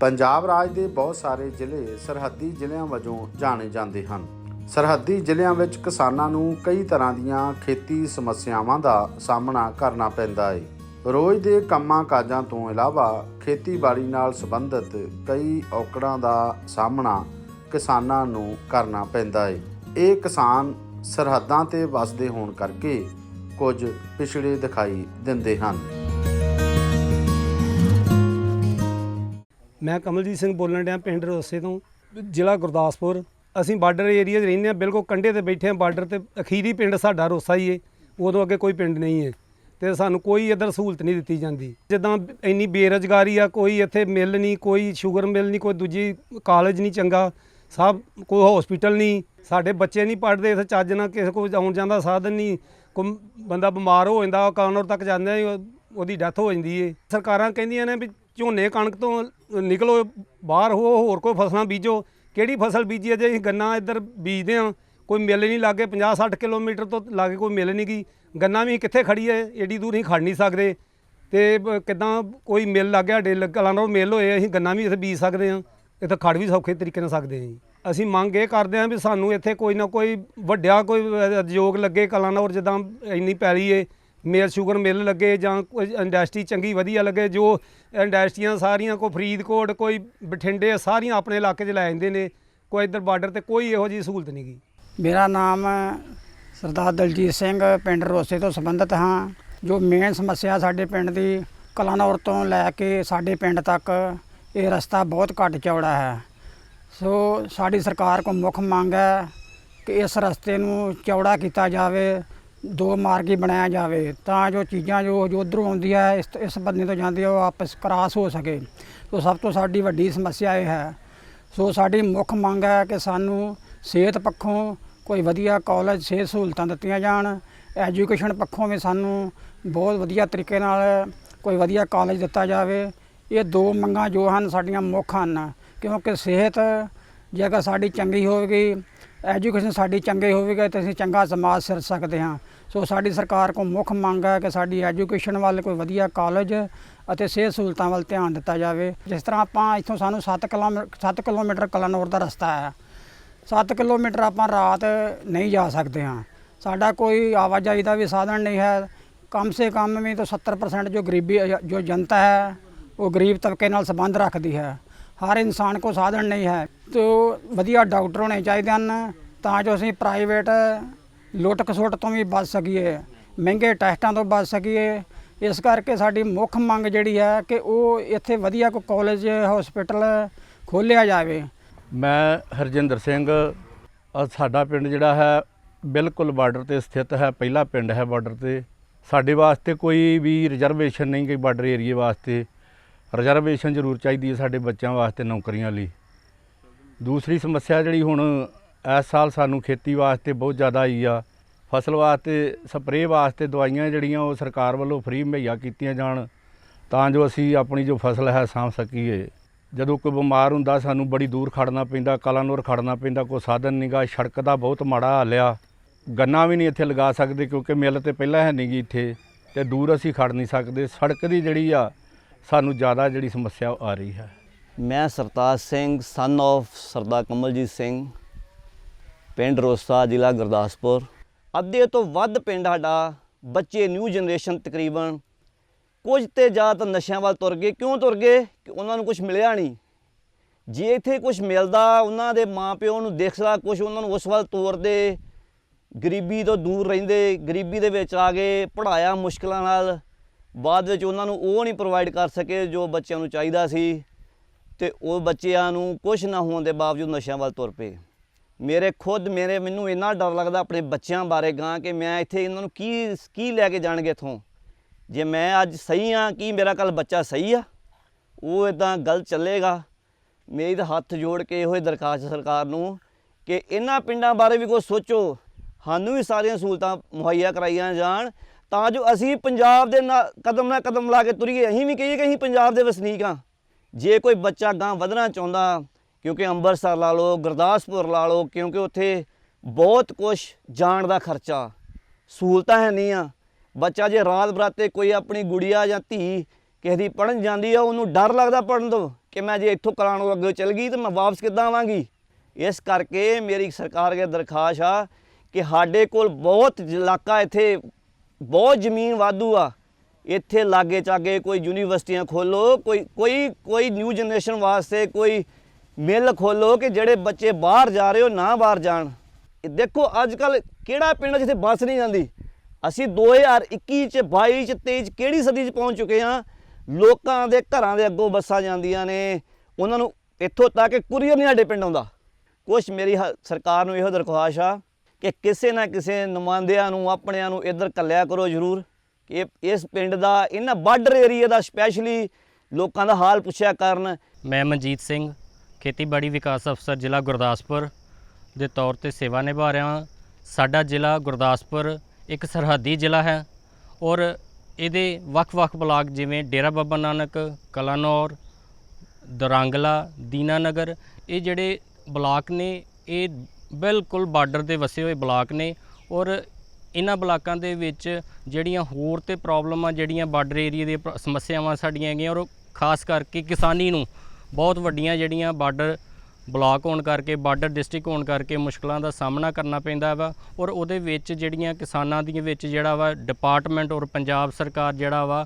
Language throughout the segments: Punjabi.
ਪੰਜਾਬ ਰਾਜ ਦੇ ਬਹੁਤ ਸਾਰੇ ਜ਼ਿਲ੍ਹੇ ਸਰਹੱਦੀ ਜ਼ਿਲ੍ਹਿਆਂ ਵਜੋਂ ਜਾਣੇ ਜਾਂਦੇ ਹਨ। ਸਰਹੱਦੀ ਜ਼ਿਲ੍ਹਿਆਂ ਵਿੱਚ ਕਿਸਾਨਾਂ ਨੂੰ ਕਈ ਤਰ੍ਹਾਂ ਦੀਆਂ ਖੇਤੀ ਸਮੱਸਿਆਵਾਂ ਦਾ ਸਾਹਮਣਾ ਕਰਨਾ ਪੈਂਦਾ ਹੈ ਰੋਜ਼ ਦੇ ਕੰਮਾਂ ਕਾਜਾਂ ਤੋਂ ਇਲਾਵਾ ਖੇਤੀਬਾੜੀ ਨਾਲ ਸੰਬੰਧਿਤ ਕਈ ਔਕੜਾਂ ਦਾ ਸਾਹਮਣਾ ਕਿਸਾਨਾਂ ਨੂੰ ਕਰਨਾ ਪੈਂਦਾ ਹੈ ਇਹ ਕਿਸਾਨ ਸਰਹੱਦਾਂ ਤੇ ਵਸਦੇ ਹੋਣ ਕਰਕੇ ਕੁਝ ਪਿਛੜੇ ਦਿਖਾਈ ਦਿੰਦੇ ਹਨ। ਮੈਂ ਕਮਲਜੀਤ ਸਿੰਘ ਬੋਲਣ ਡਿਆ ਪਿੰਡ ਰੋਸੇ ਤੋਂ, ਜ਼ਿਲ੍ਹਾ ਗੁਰਦਾਸਪੁਰ। ਅਸੀਂ ਬਾਰਡਰ ਏਰੀਆ 'ਚ ਰਹਿੰਦੇ ਹਾਂ, ਬਿਲਕੁਲ ਕੰਢੇ ਤੇ ਬੈਠੇ ਹਾਂ, ਬਾਰਡਰ ਤੇ ਅਖੀਰੀ ਪਿੰਡ ਸਾਡਾ ਰੋਸਾ ਹੀ ਏ, ਉਦੋਂ ਅੱਗੇ ਕੋਈ ਪਿੰਡ ਨਹੀਂ ਹੈ ਤੇ ਸਾਨੂੰ ਕੋਈ ਇੱਧਰ ਸਹੂਲਤ ਨਹੀਂ ਦਿੱਤੀ ਜਾਂਦੀ। ਜਿੱਦਾਂ ਇੰਨੀ ਬੇਰੁਜ਼ਗਾਰੀ ਆ, ਕੋਈ ਇੱਥੇ ਮਿਲ ਨਹੀਂ, ਕੋਈ ਸ਼ੂਗਰ ਮਿਲ ਨਹੀਂ, ਕੋਈ ਦੂਜੀ ਕਾਲਜ ਨਹੀਂ ਚੰਗਾ, ਸਭ ਕੋਈ ਹਸਪੀਟਲ ਨਹੀਂ, ਸਾਡੇ ਬੱਚੇ ਨਹੀਂ ਪੜ੍ਹਦੇ, ਇੱਥੇ ਚੱਜ ਨਾਲ ਕਿਸੇ ਕੋਲ ਆਉਣ ਜਾਂਦਾ ਸਾਧਨ ਨਹੀਂ, ਕੋਈ ਬੰਦਾ ਬਿਮਾਰ ਹੋ ਜਾਂਦਾ ਕਾਨੂੰਨ ਤੱਕ ਜਾਂਦਾ ਉਹਦੀ ਡੈਥ ਹੋ ਜਾਂਦੀ ਏ। ਸਰਕਾਰਾਂ ਕਹਿੰਦੀਆਂ ਨੇ ਵੀ ਝੋਨੇ ਕਣਕ ਤੋਂ ਨਿਕਲੋ, ਬਾਹਰ ਹੋ, ਹੋਰ ਕੋਈ ਫਸਲਾਂ ਬੀਜੋ। ਕਿਹੜੀ ਫਸਲ ਬੀਜੀ ਅਜੇ? ਅਸੀਂ ਗੰਨਾ ਇੱਧਰ ਬੀਜਦੇ ਆ। ਕੋਈ ਮਿਲ ਨਹੀਂ ਲਾਗੇ 50 60 ਕਿਲੋਮੀਟਰ ਤੋਂ ਲਾਗੇ ਕੋਈ ਮਿਲ ਨਹੀਂ ਗਈ। ਗੰਨਾ ਵੀ ਕਿੱਥੇ ਖੜੀ ਹੈ ਏਡੀ ਦੂਰ ਅਸੀਂ ਖੜ ਨਹੀਂ ਸਕਦੇ। ਤੇ ਬ- ਕਿੱਦਾਂ ਕੋਈ ਮਿਲ ਲੱਗ ਗਿਆ ਡੇ ਕਲਾਂ ਨਾਲ ਮਿਲ ਹੋਏ, ਅਸੀਂ ਗੰਨਾ ਵੀ ਇੱਥੇ ਬੀਜ ਸਕਦੇ ਹਾਂ ਇੱਥੇ ਖੜ ਵੀ ਸੌਖੇ ਤਰੀਕੇ ਨਾਲ ਸਕਦੇ ਹਾਂ ਜੀ। ਅਸੀਂ ਮੰਗ ਇਹ ਕਰਦੇ ਹਾਂ ਵੀ ਸਾਨੂੰ ਇੱਥੇ ਕੋਈ ਨਾ ਕੋਈ ਵੱਡਿਆ ਕੋਈ ਉਦਯੋਗ ਲੱਗੇ ਕਲਾਨੌਰ ਜਿੱਦਾਂ ਇੰਨੀ ਪੈਲੀ ਏ ਮੇਲ ਸ਼ੂਗਰ ਮਿਲ ਲੱਗੇ ਜਾਂ ਕੋਈ ਇੰਡਸਟਰੀ ਚੰਗੀ ਵਧੀਆ ਲੱਗੇ, ਜੋ ਇੰਡਸਟਰੀਆਂ ਸਾਰੀਆਂ ਕੋਈ ਫਰੀਦਕੋਟ, ਕੋਈ ਬਠਿੰਡੇ, ਸਾਰੀਆਂ ਆਪਣੇ ਇਲਾਕੇ 'ਚ ਲੈ ਜਾਂਦੇ ਨੇ, ਕੋਈ ਇੱਧਰ ਬਾਰਡਰ ਤੇ ਕੋਈ ਇਹੋ ਜਿਹੀ ਸਹੂਲਤ ਨਹੀਂ ਗੀ। ਮੇਰਾ ਨਾਮ ਸਰਦਾਰ ਦਲਜੀਤ ਸਿੰਘ, ਪਿੰਡ ਰੋਸੇ ਤੋਂ ਸੰਬੰਧਿਤ ਹਾਂ। ਜੋ ਮੇਨ ਸਮੱਸਿਆ ਸਾਡੇ ਪਿੰਡ ਦੀ, ਕਲਾਨੌਰ ਤੋਂ ਲੈ ਕੇ ਸਾਡੇ ਪਿੰਡ ਤੱਕ, ਇਹ ਰਸਤਾ ਬਹੁਤ ਘੱਟ ਚੌੜਾ ਹੈ। ਸੋ ਸਾਡੀ ਸਰਕਾਰ ਕੋਲ ਮੁੱਖ ਮੰਗ ਹੈ ਕਿ ਇਸ ਰਸਤੇ ਨੂੰ ਚੌੜਾ ਕੀਤਾ ਜਾਵੇ। ਦੋ ਮਾਰਗੀ ਬਣਾਇਆ ਜਾਵੇ ਤਾਂ ਜੋ ਚੀਜ਼ਾਂ ਜੋ ਜੋ ਉੱਧਰੋਂ ਆਉਂਦੀ ਹੈ, ਇਸ ਇਸ ਬੰਨੇ ਤੋਂ ਜਾਂਦੀ ਹੈ ਉਹ ਆਪਸ ਕਰਾਸ ਹੋ ਸਕੇ। ਸੋ ਸਭ ਤੋਂ ਸਾਡੀ ਵੱਡੀ ਸਮੱਸਿਆ ਇਹ ਹੈ। ਸੋ ਸਾਡੀ ਮੁੱਖ ਮੰਗ ਹੈ ਕਿ ਸਾਨੂੰ ਸਿਹਤ ਪੱਖੋਂ ਕੋਈ ਵਧੀਆ ਕਾਲਜ ਸਿਹਤ ਸਹੂਲਤਾਂ ਦਿੱਤੀਆਂ ਜਾਣ। ਐਜੂਕੇਸ਼ਨ ਪੱਖੋਂ ਵੀ ਸਾਨੂੰ ਬਹੁਤ ਵਧੀਆ ਤਰੀਕੇ ਨਾਲ ਕੋਈ ਵਧੀਆ ਕਾਲਜ ਦਿੱਤਾ ਜਾਵੇ। ਇਹ ਦੋ ਮੰਗਾਂ ਜੋ ਹਨ ਸਾਡੀਆਂ ਮੁੱਖ ਹਨ ਕਿਉਂਕਿ ਸਿਹਤ ਜੇਕਰ ਸਾਡੀ ਚੰਗੀ ਹੋਵੇਗੀ ਐਜੂਕੇਸ਼ਨ ਸਾਡੀ ਚੰਗੀ ਹੋਵੇਗੀ ਤਾਂ ਅਸੀਂ ਚੰਗਾ ਸਮਾਜ ਸਿਰ ਸਕਦੇ ਹਾਂ। ਸੋ ਸਾਡੀ ਸਰਕਾਰ ਕੋਲ ਮੁੱਖ ਮੰਗ ਹੈ ਕਿ ਸਾਡੀ ਐਜੂਕੇਸ਼ਨ ਵੱਲ ਕੋਈ ਵਧੀਆ ਕਾਲਜ ਅਤੇ ਸਿਹਤ ਸਹੂਲਤਾਂ ਵੱਲ ਧਿਆਨ ਦਿੱਤਾ ਜਾਵੇ। ਜਿਸ ਤਰ੍ਹਾਂ ਆਪਾਂ ਇੱਥੋਂ ਸਾਨੂੰ 7 ਕਿਲੋਮੀਟਰ 7 ਕਿਲੋਮੀਟਰ ਕਲਾਨੌਰ ਦਾ ਰਸਤਾ ਹੈ। 7 ਕਿਲੋਮੀਟਰ ਆਪਾਂ ਰਾਤ ਨਹੀਂ ਜਾ ਸਕਦੇ ਹਾਂ। ਸਾਡਾ ਕੋਈ ਆਵਾਜਾਈ ਦਾ ਵੀ ਸਾਧਨ ਨਹੀਂ ਹੈ। ਕਮ ਸੇ ਕਮ ਵੀ ਤਾਂ 70% ਜੋ ਗਰੀਬੀ, ਜੋ ਜਨਤਾ ਹੈ, ਉਹ ਗਰੀਬ ਤਬਕੇ ਨਾਲ ਸੰਬੰਧ ਰੱਖਦੀ ਹੈ। ਹਰ ਇਨਸਾਨ ਕੋ ਸਾਧਨ ਨਹੀਂ ਹੈ। ਤੋ ਵਧੀਆ ਡਾਕਟਰ ਹੋਣੇ ਚਾਹੀਦੇ ਹਨ, ਤਾਂ ਜੋ ਅਸੀਂ ਪ੍ਰਾਈਵੇਟ ਲੁੱਟ ਖਸੁੱਟ ਤੋਂ ਵੀ ਬਚ ਸਕੀਏ, ਮਹਿੰਗੇ ਟੈਸਟਾਂ ਤੋਂ ਬਚ ਸਕੀਏ। ਇਸ ਕਰਕੇ ਸਾਡੀ ਮੁੱਖ ਮੰਗ ਜਿਹੜੀ ਹੈ ਕਿ ਉਹ ਇੱਥੇ ਵਧੀਆ ਕੋਈ ਕਾਲਜ ਹਸਪੀਟਲ ਖੋਲ੍ਹਿਆ ਜਾਵੇ। ਮੈਂ ਹਰਜਿੰਦਰ ਸਿੰਘ ਸਾਡਾ ਪਿੰਡ ਜਿਹੜਾ ਹੈ ਬਿਲਕੁਲ ਬਾਰਡਰ ਤੇ ਸਥਿਤ ਹੈ, ਪਹਿਲਾ ਪਿੰਡ ਹੈ ਬਾਰਡਰ ਤੇ। ਸਾਡੇ ਵਾਸਤੇ ਕੋਈ ਵੀ ਰਿਜ਼ਰਵੇਸ਼ਨ ਨਹੀਂ ਗਈ ਬਾਰਡਰ ਏਰੀਏ ਵਾਸਤੇ। ਰਿਜ਼ਰਵੇਸ਼ਨ ਜ਼ਰੂਰ ਚਾਹੀਦੀ ਹੈ ਸਾਡੇ ਬੱਚਿਆਂ ਵਾਸਤੇ ਨੌਕਰੀਆਂ ਲਈ। ਦੂਸਰੀ ਸਮੱਸਿਆ ਜਿਹੜੀ ਹੁਣ ਇਸ ਸਾਲ ਸਾਨੂੰ ਖੇਤੀ ਵਾਸਤੇ ਬਹੁਤ ਜ਼ਿਆਦਾ ਆਈ ਆ। ਫਸਲ ਵਾਸਤੇ, ਸਪਰੇਅ ਵਾਸਤੇ ਦਵਾਈਆਂ ਜਿਹੜੀਆਂ ਉਹ ਸਰਕਾਰ ਵੱਲੋਂ ਫ੍ਰੀ ਮੁਹੱਈਆ ਕੀਤੀਆਂ ਜਾਣ, ਤਾਂ ਜੋ ਅਸੀਂ ਆਪਣੀ ਜੋ ਫਸਲ ਹੈ ਸਾਂਭ ਸਕੀਏ। ਜਦੋਂ ਕੋਈ ਬਿਮਾਰ ਹੁੰਦਾ, ਸਾਨੂੰ ਬੜੀ ਦੂਰ ਖੜਨਾ ਪੈਂਦਾ ਕਲਾਨੌਰ ਖੜਨਾ ਪੈਂਦਾ, ਕੋਈ ਸਾਧਨ ਨਹੀਂਗਾ ਸੜਕ ਦਾ ਬਹੁਤ ਮਾੜਾ ਹਾਲ ਆ। ਗੰਨਾ ਵੀ ਨਹੀਂ ਇੱਥੇ ਲਗਾ ਸਕਦੇ ਕਿਉਂਕਿ ਮਿੱਲ ਤੇ ਪਹਿਲਾਂ ਹੈ ਨਹੀਂਗੀ ਇੱਥੇ, ਤੇ ਦੂਰ ਅਸੀਂ ਖੜ ਨਹੀਂ ਸਕਦੇ। ਸੜਕ ਦੀ ਜਿਹੜੀ ਆ ਸਾਨੂੰ ਜ਼ਿਆਦਾ ਜਿਹੜੀ ਸਮੱਸਿਆ ਉਹ ਆ ਰਹੀ ਹੈ। ਮੈਂ ਸਰਤਾਜ ਸਿੰਘ ਸਨ of ਸਰਦਾਰ ਕਮਲਜੀਤ ਸਿੰਘ, ਪਿੰਡ ਰੋਸਾ, ਜ਼ਿਲ੍ਹਾ ਗੁਰਦਾਸਪੁਰ। ਅੱਧੇ ਤੋਂ ਵੱਧ ਪਿੰਡ ਸਾਡਾ, ਬੱਚੇ ਨਿਊ ਜਨਰੇਸ਼ਨ ਤਕਰੀਬਨ ਕੁਝ ਤੇ ਜ਼ਿਆਦਾ ਨਸ਼ਿਆਂ ਵੱਲ ਤੁਰ ਗਏ। ਕਿਉਂ ਤੁਰ ਗਏ? ਕਿ ਉਹਨਾਂ ਨੂੰ ਕੁਝ ਮਿਲਿਆ ਨਹੀਂ। ਜੇ ਇੱਥੇ ਕੁਝ ਮਿਲਦਾ, ਉਹਨਾਂ ਦੇ ਮਾਪਿਓ ਨੂੰ ਦੇਖਦਾ ਕੁਝ ਉਹਨਾਂ ਨੂੰ ਉਸ ਵੱਲ ਤੋਰਦੇ, ਗਰੀਬੀ ਤੋਂ ਦੂਰ ਰਹਿੰਦੇ, ਗਰੀਬੀ ਦੇ ਵਿੱਚ ਆ ਗਏ ਪੜਾਇਆ ਮੁਸ਼ਕਲਾਂ ਨਾਲ ਬਾਅਦ ਵਿੱਚ ਉਹਨਾਂ ਨੂੰ ਉਹ ਨਹੀਂ ਪ੍ਰੋਵਾਈਡ ਕਰ ਸਕੇ ਜੋ ਬੱਚਿਆਂ ਨੂੰ ਚਾਹੀਦਾ ਸੀ ਤੇ ਉਹ ਬੱਚਿਆਂ ਨੂੰ ਕੁਝ ਨਾ ਹੋਣ ਦੇ ਬਾਵਜੂਦ ਨਸ਼ਿਆਂ ਵੱਲ ਤੁਰ ਪਏ। ਮੇਰੇ ਖੁਦ, ਮੇਰੇ, ਮੈਨੂੰ ਇੰਨਾ ਡਰ ਲੱਗਦਾ ਆਪਣੇ ਬੱਚਿਆਂ ਬਾਰੇ ਗਾਂ ਕਿ ਮੈਂ ਇੱਥੇ ਇਹਨਾਂ ਨੂੰ ਕੀ ਕੀ ਲੈ ਕੇ ਜਾਣਗੇ ਇਥੋਂ? ਜੇ ਮੈਂ ਅੱਜ ਸਹੀ ਆ ਕੀ ਮੇਰਾ ਕੱਲ ਬੱਚਾ ਸਹੀ ਆ? ਉਹ ਇਦਾਂ ਗਲਤ ਚੱਲੇਗਾ। ਮੇਰੀ ਤਾਂ ਹੱਥ ਜੋੜ ਕੇ ਇਹੋ ਹੀ ਦਰਖਾਸਤ ਸਰਕਾਰ ਨੂੰ ਕਿ ਇਹਨਾਂ ਪਿੰਡਾਂ ਬਾਰੇ ਵੀ ਕੁਝ ਸੋਚੋ। ਸਾਨੂੰ ਵੀ ਸਾਰੀਆਂ ਸਹੂਲਤਾਂ ਮੁਹੱਈਆ ਕਰਾਈਆਂ ਜਾਣ ਤਾਂ ਜੋ ਅਸੀਂ ਪੰਜਾਬ ਦੇ ਨਾਲ ਕਦਮ ਨਾਲ ਕਦਮ ਲਾ ਕੇ ਤੁਰੀਏ। ਅਸੀਂ ਵੀ ਕਹੀਏ ਕਿ ਅਸੀਂ ਪੰਜਾਬ ਦੇ ਵਸਨੀਕ ਹਾਂ। ਜੇ ਕੋਈ ਬੱਚਾ ਗਾਂ ਵਧਣਾ ਚਾਹੁੰਦਾ, ਕਿਉਂਕਿ ਅੰਮ੍ਰਿਤਸਰ ਲਾ ਲਓ, ਗੁਰਦਾਸਪੁਰ ਲਾ ਲਓ, ਕਿਉਂਕਿ ਉੱਥੇ ਬਹੁਤ ਕੁਝ ਜਾਣ ਦਾ ਖਰਚਾ, ਸਹੂਲਤਾਂ ਹੈ ਨਹੀਂ ਆ। ਬੱਚਾ ਜੇ ਰਾਤ ਬਰਾਤੇ ਕੋਈ ਆਪਣੀ ਗੁੜੀਆ ਜਾਂ ਧੀ ਕਿਸੇ ਦੀ ਪੜਨ ਜਾਂਦੀ ਆ, ਉਹਨੂੰ ਡਰ ਲੱਗਦਾ ਪੜਨ ਤੋਂ ਕਿ ਮੈਂ ਜੇ ਇੱਥੋਂ ਕਲਾਨੌਰ ਅੱਗੇ ਚਲ ਗਈ ਤਾਂ ਮੈਂ ਵਾਪਸ ਕਿੱਦਾਂ ਆਵਾਂਗੀ? ਇਸ ਕਰਕੇ ਮੇਰੀ ਸਰਕਾਰ ਅੱਗੇ ਦਰਖਾਸਤ ਆ ਕਿ ਸਾਡੇ ਕੋਲ ਬਹੁਤ ਇਲਾਕਾ ਇੱਥੇ ਬਹੁਤ ਜ਼ਮੀਨ ਵਾਧੂ ਆ। ਇੱਥੇ ਲਾਗੇ ਚਾਗੇ ਕੋਈ ਯੂਨੀਵਰਸਿਟੀਆਂ ਖੋਲੋ, ਕੋਈ ਕੋਈ ਕੋਈ ਨਿਊ ਜਨਰੇਸ਼ਨ ਵਾਸਤੇ ਕੋਈ ਮਿਲ ਖੋਲੋ ਕਿ ਜਿਹੜੇ ਬੱਚੇ ਬਾਹਰ ਜਾ ਰਹੇ ਹੋ, ਨਾ ਬਾਹਰ ਜਾਣ। ਦੇਖੋ ਅੱਜ ਕੱਲ ਕਿਹੜਾ ਪਿੰਡ ਜਿੱਥੇ ਬੱਸ ਨਹੀਂ ਜਾਂਦੀ? ਅਸੀਂ 2021 ਚ 22 ਚ 23 ਚ ਕਿਹੜੀ ਸਦੀ ਚ ਪਹੁੰਚ ਚੁੱਕੇ ਹਾਂ? ਲੋਕਾਂ ਦੇ ਘਰਾਂ ਦੇ ਅੱਗੋਂ ਬੱਸਾਂ ਜਾਂਦੀਆਂ ਨੇ। ਉਹਨਾਂ ਨੂੰ ਇੱਥੋਂ ਤੱਕ ਕਿ ਕੁਰੀਅਰ ਨਹੀਂ ਸਾਡੇ ਪਿੰਡ ਆਉਂਦਾ। ਕੁਛ ਮੇਰੀ ਹ- ਸਰਕਾਰ ਨੂੰ ਇਹੋ ਦਰਖਾਸਤ ਆ ਕਿ ਕਿਸੇ ਨਾ ਕਿਸੇ ਨੁਮਾਇੰਦਿਆਂ ਨੂੰ, ਆਪਣਿਆਂ ਨੂੰ ਇੱਧਰ ਕੱਲਿਆ ਕਰੋ ਜ਼ਰੂਰ ਕਿ ਇਸ ਪਿੰਡ ਦਾ, ਇਹਨਾਂ ਬਾਰਡਰ ਏਰੀਆ ਦਾ ਸਪੈਸ਼ਲੀ ਲੋਕਾਂ ਦਾ ਹਾਲ ਪੁੱਛਿਆ ਕਰਨ। ਮੈਂ ਮਨਜੀਤ ਸਿੰਘ, ਖੇਤੀਬਾੜੀ ਵਿਕਾਸ ਅਫਸਰ ਜ਼ਿਲ੍ਹਾ ਗੁਰਦਾਸਪੁਰ ਦੇ ਤੌਰ ਤੇ ਸੇਵਾ ਨਿਭਾ ਰਿਹਾ ਹਾਂ। ਸਾਡਾ ਜ਼ਿਲ੍ਹਾ ਗੁਰਦਾਸਪੁਰ ਇੱਕ ਸਰਹੱਦੀ ਜ਼ਿਲ੍ਹਾ ਹੈ ਔਰ ਇਹਦੇ ਵੱਖ-ਵੱਖ ਬਲਾਕ ਜਿਵੇਂ ਡੇਰਾ ਬਾਬਾ ਨਾਨਕ ਕਲਾਨੌਰ ਦਰਾਂਗਲਾ ਦੀਨਾਨਗਰ ਇਹ ਜਿਹੜੇ ਬਲਾਕ ਨੇ, ਇਹ ਬਿਲਕੁਲ ਬਾਰਡਰ ਦੇ ਵਸੇ ਹੋਏ ਬਲਾਕ ਨੇ ਔਰ ਇਹਨਾਂ ਬਲਾਕਾਂ ਦੇ ਵਿੱਚ ਜਿਹੜੀਆਂ ਹੋਰ ਤੇ ਪ੍ਰੋਬਲਮਾਂ ਜਿਹੜੀਆਂ ਬਾਰਡਰ ਏਰੀਆ ਦੀਆਂ ਪ੍ਰ- ਸਮੱਸਿਆਵਾਂ ਸਾਡੀਆਂ ਹੈਗੀਆਂ ਔਰ ਉਹ ਖਾਸ ਕਰਕੇ ਕਿਸਾਨੀ ਨੂੰ ਬਹੁਤ ਵੱਡੀਆਂ ਜਿਹੜੀਆਂ ਬਾਰਡਰ ਬਲਾਕ ਹੋਣ ਕਰਕੇ, ਬਾਰਡਰ ਡਿਸਟ੍ਰਿਕਟ ਹੋਣ ਕਰਕੇ ਮੁਸ਼ਕਲਾਂ ਦਾ ਸਾਹਮਣਾ ਕਰਨਾ ਪੈਂਦਾ ਵਾ ਔਰ ਉਹਦੇ ਵਿੱਚ ਜਿਹੜੀਆਂ ਕਿਸਾਨਾਂ ਦੀਆਂ ਵਿੱਚ ਜਿਹੜਾ ਵਾ ਡਿਪਾਰਟਮੈਂਟ ਔਰ ਪੰਜਾਬ ਸਰਕਾਰ ਜਿਹੜਾ ਵਾ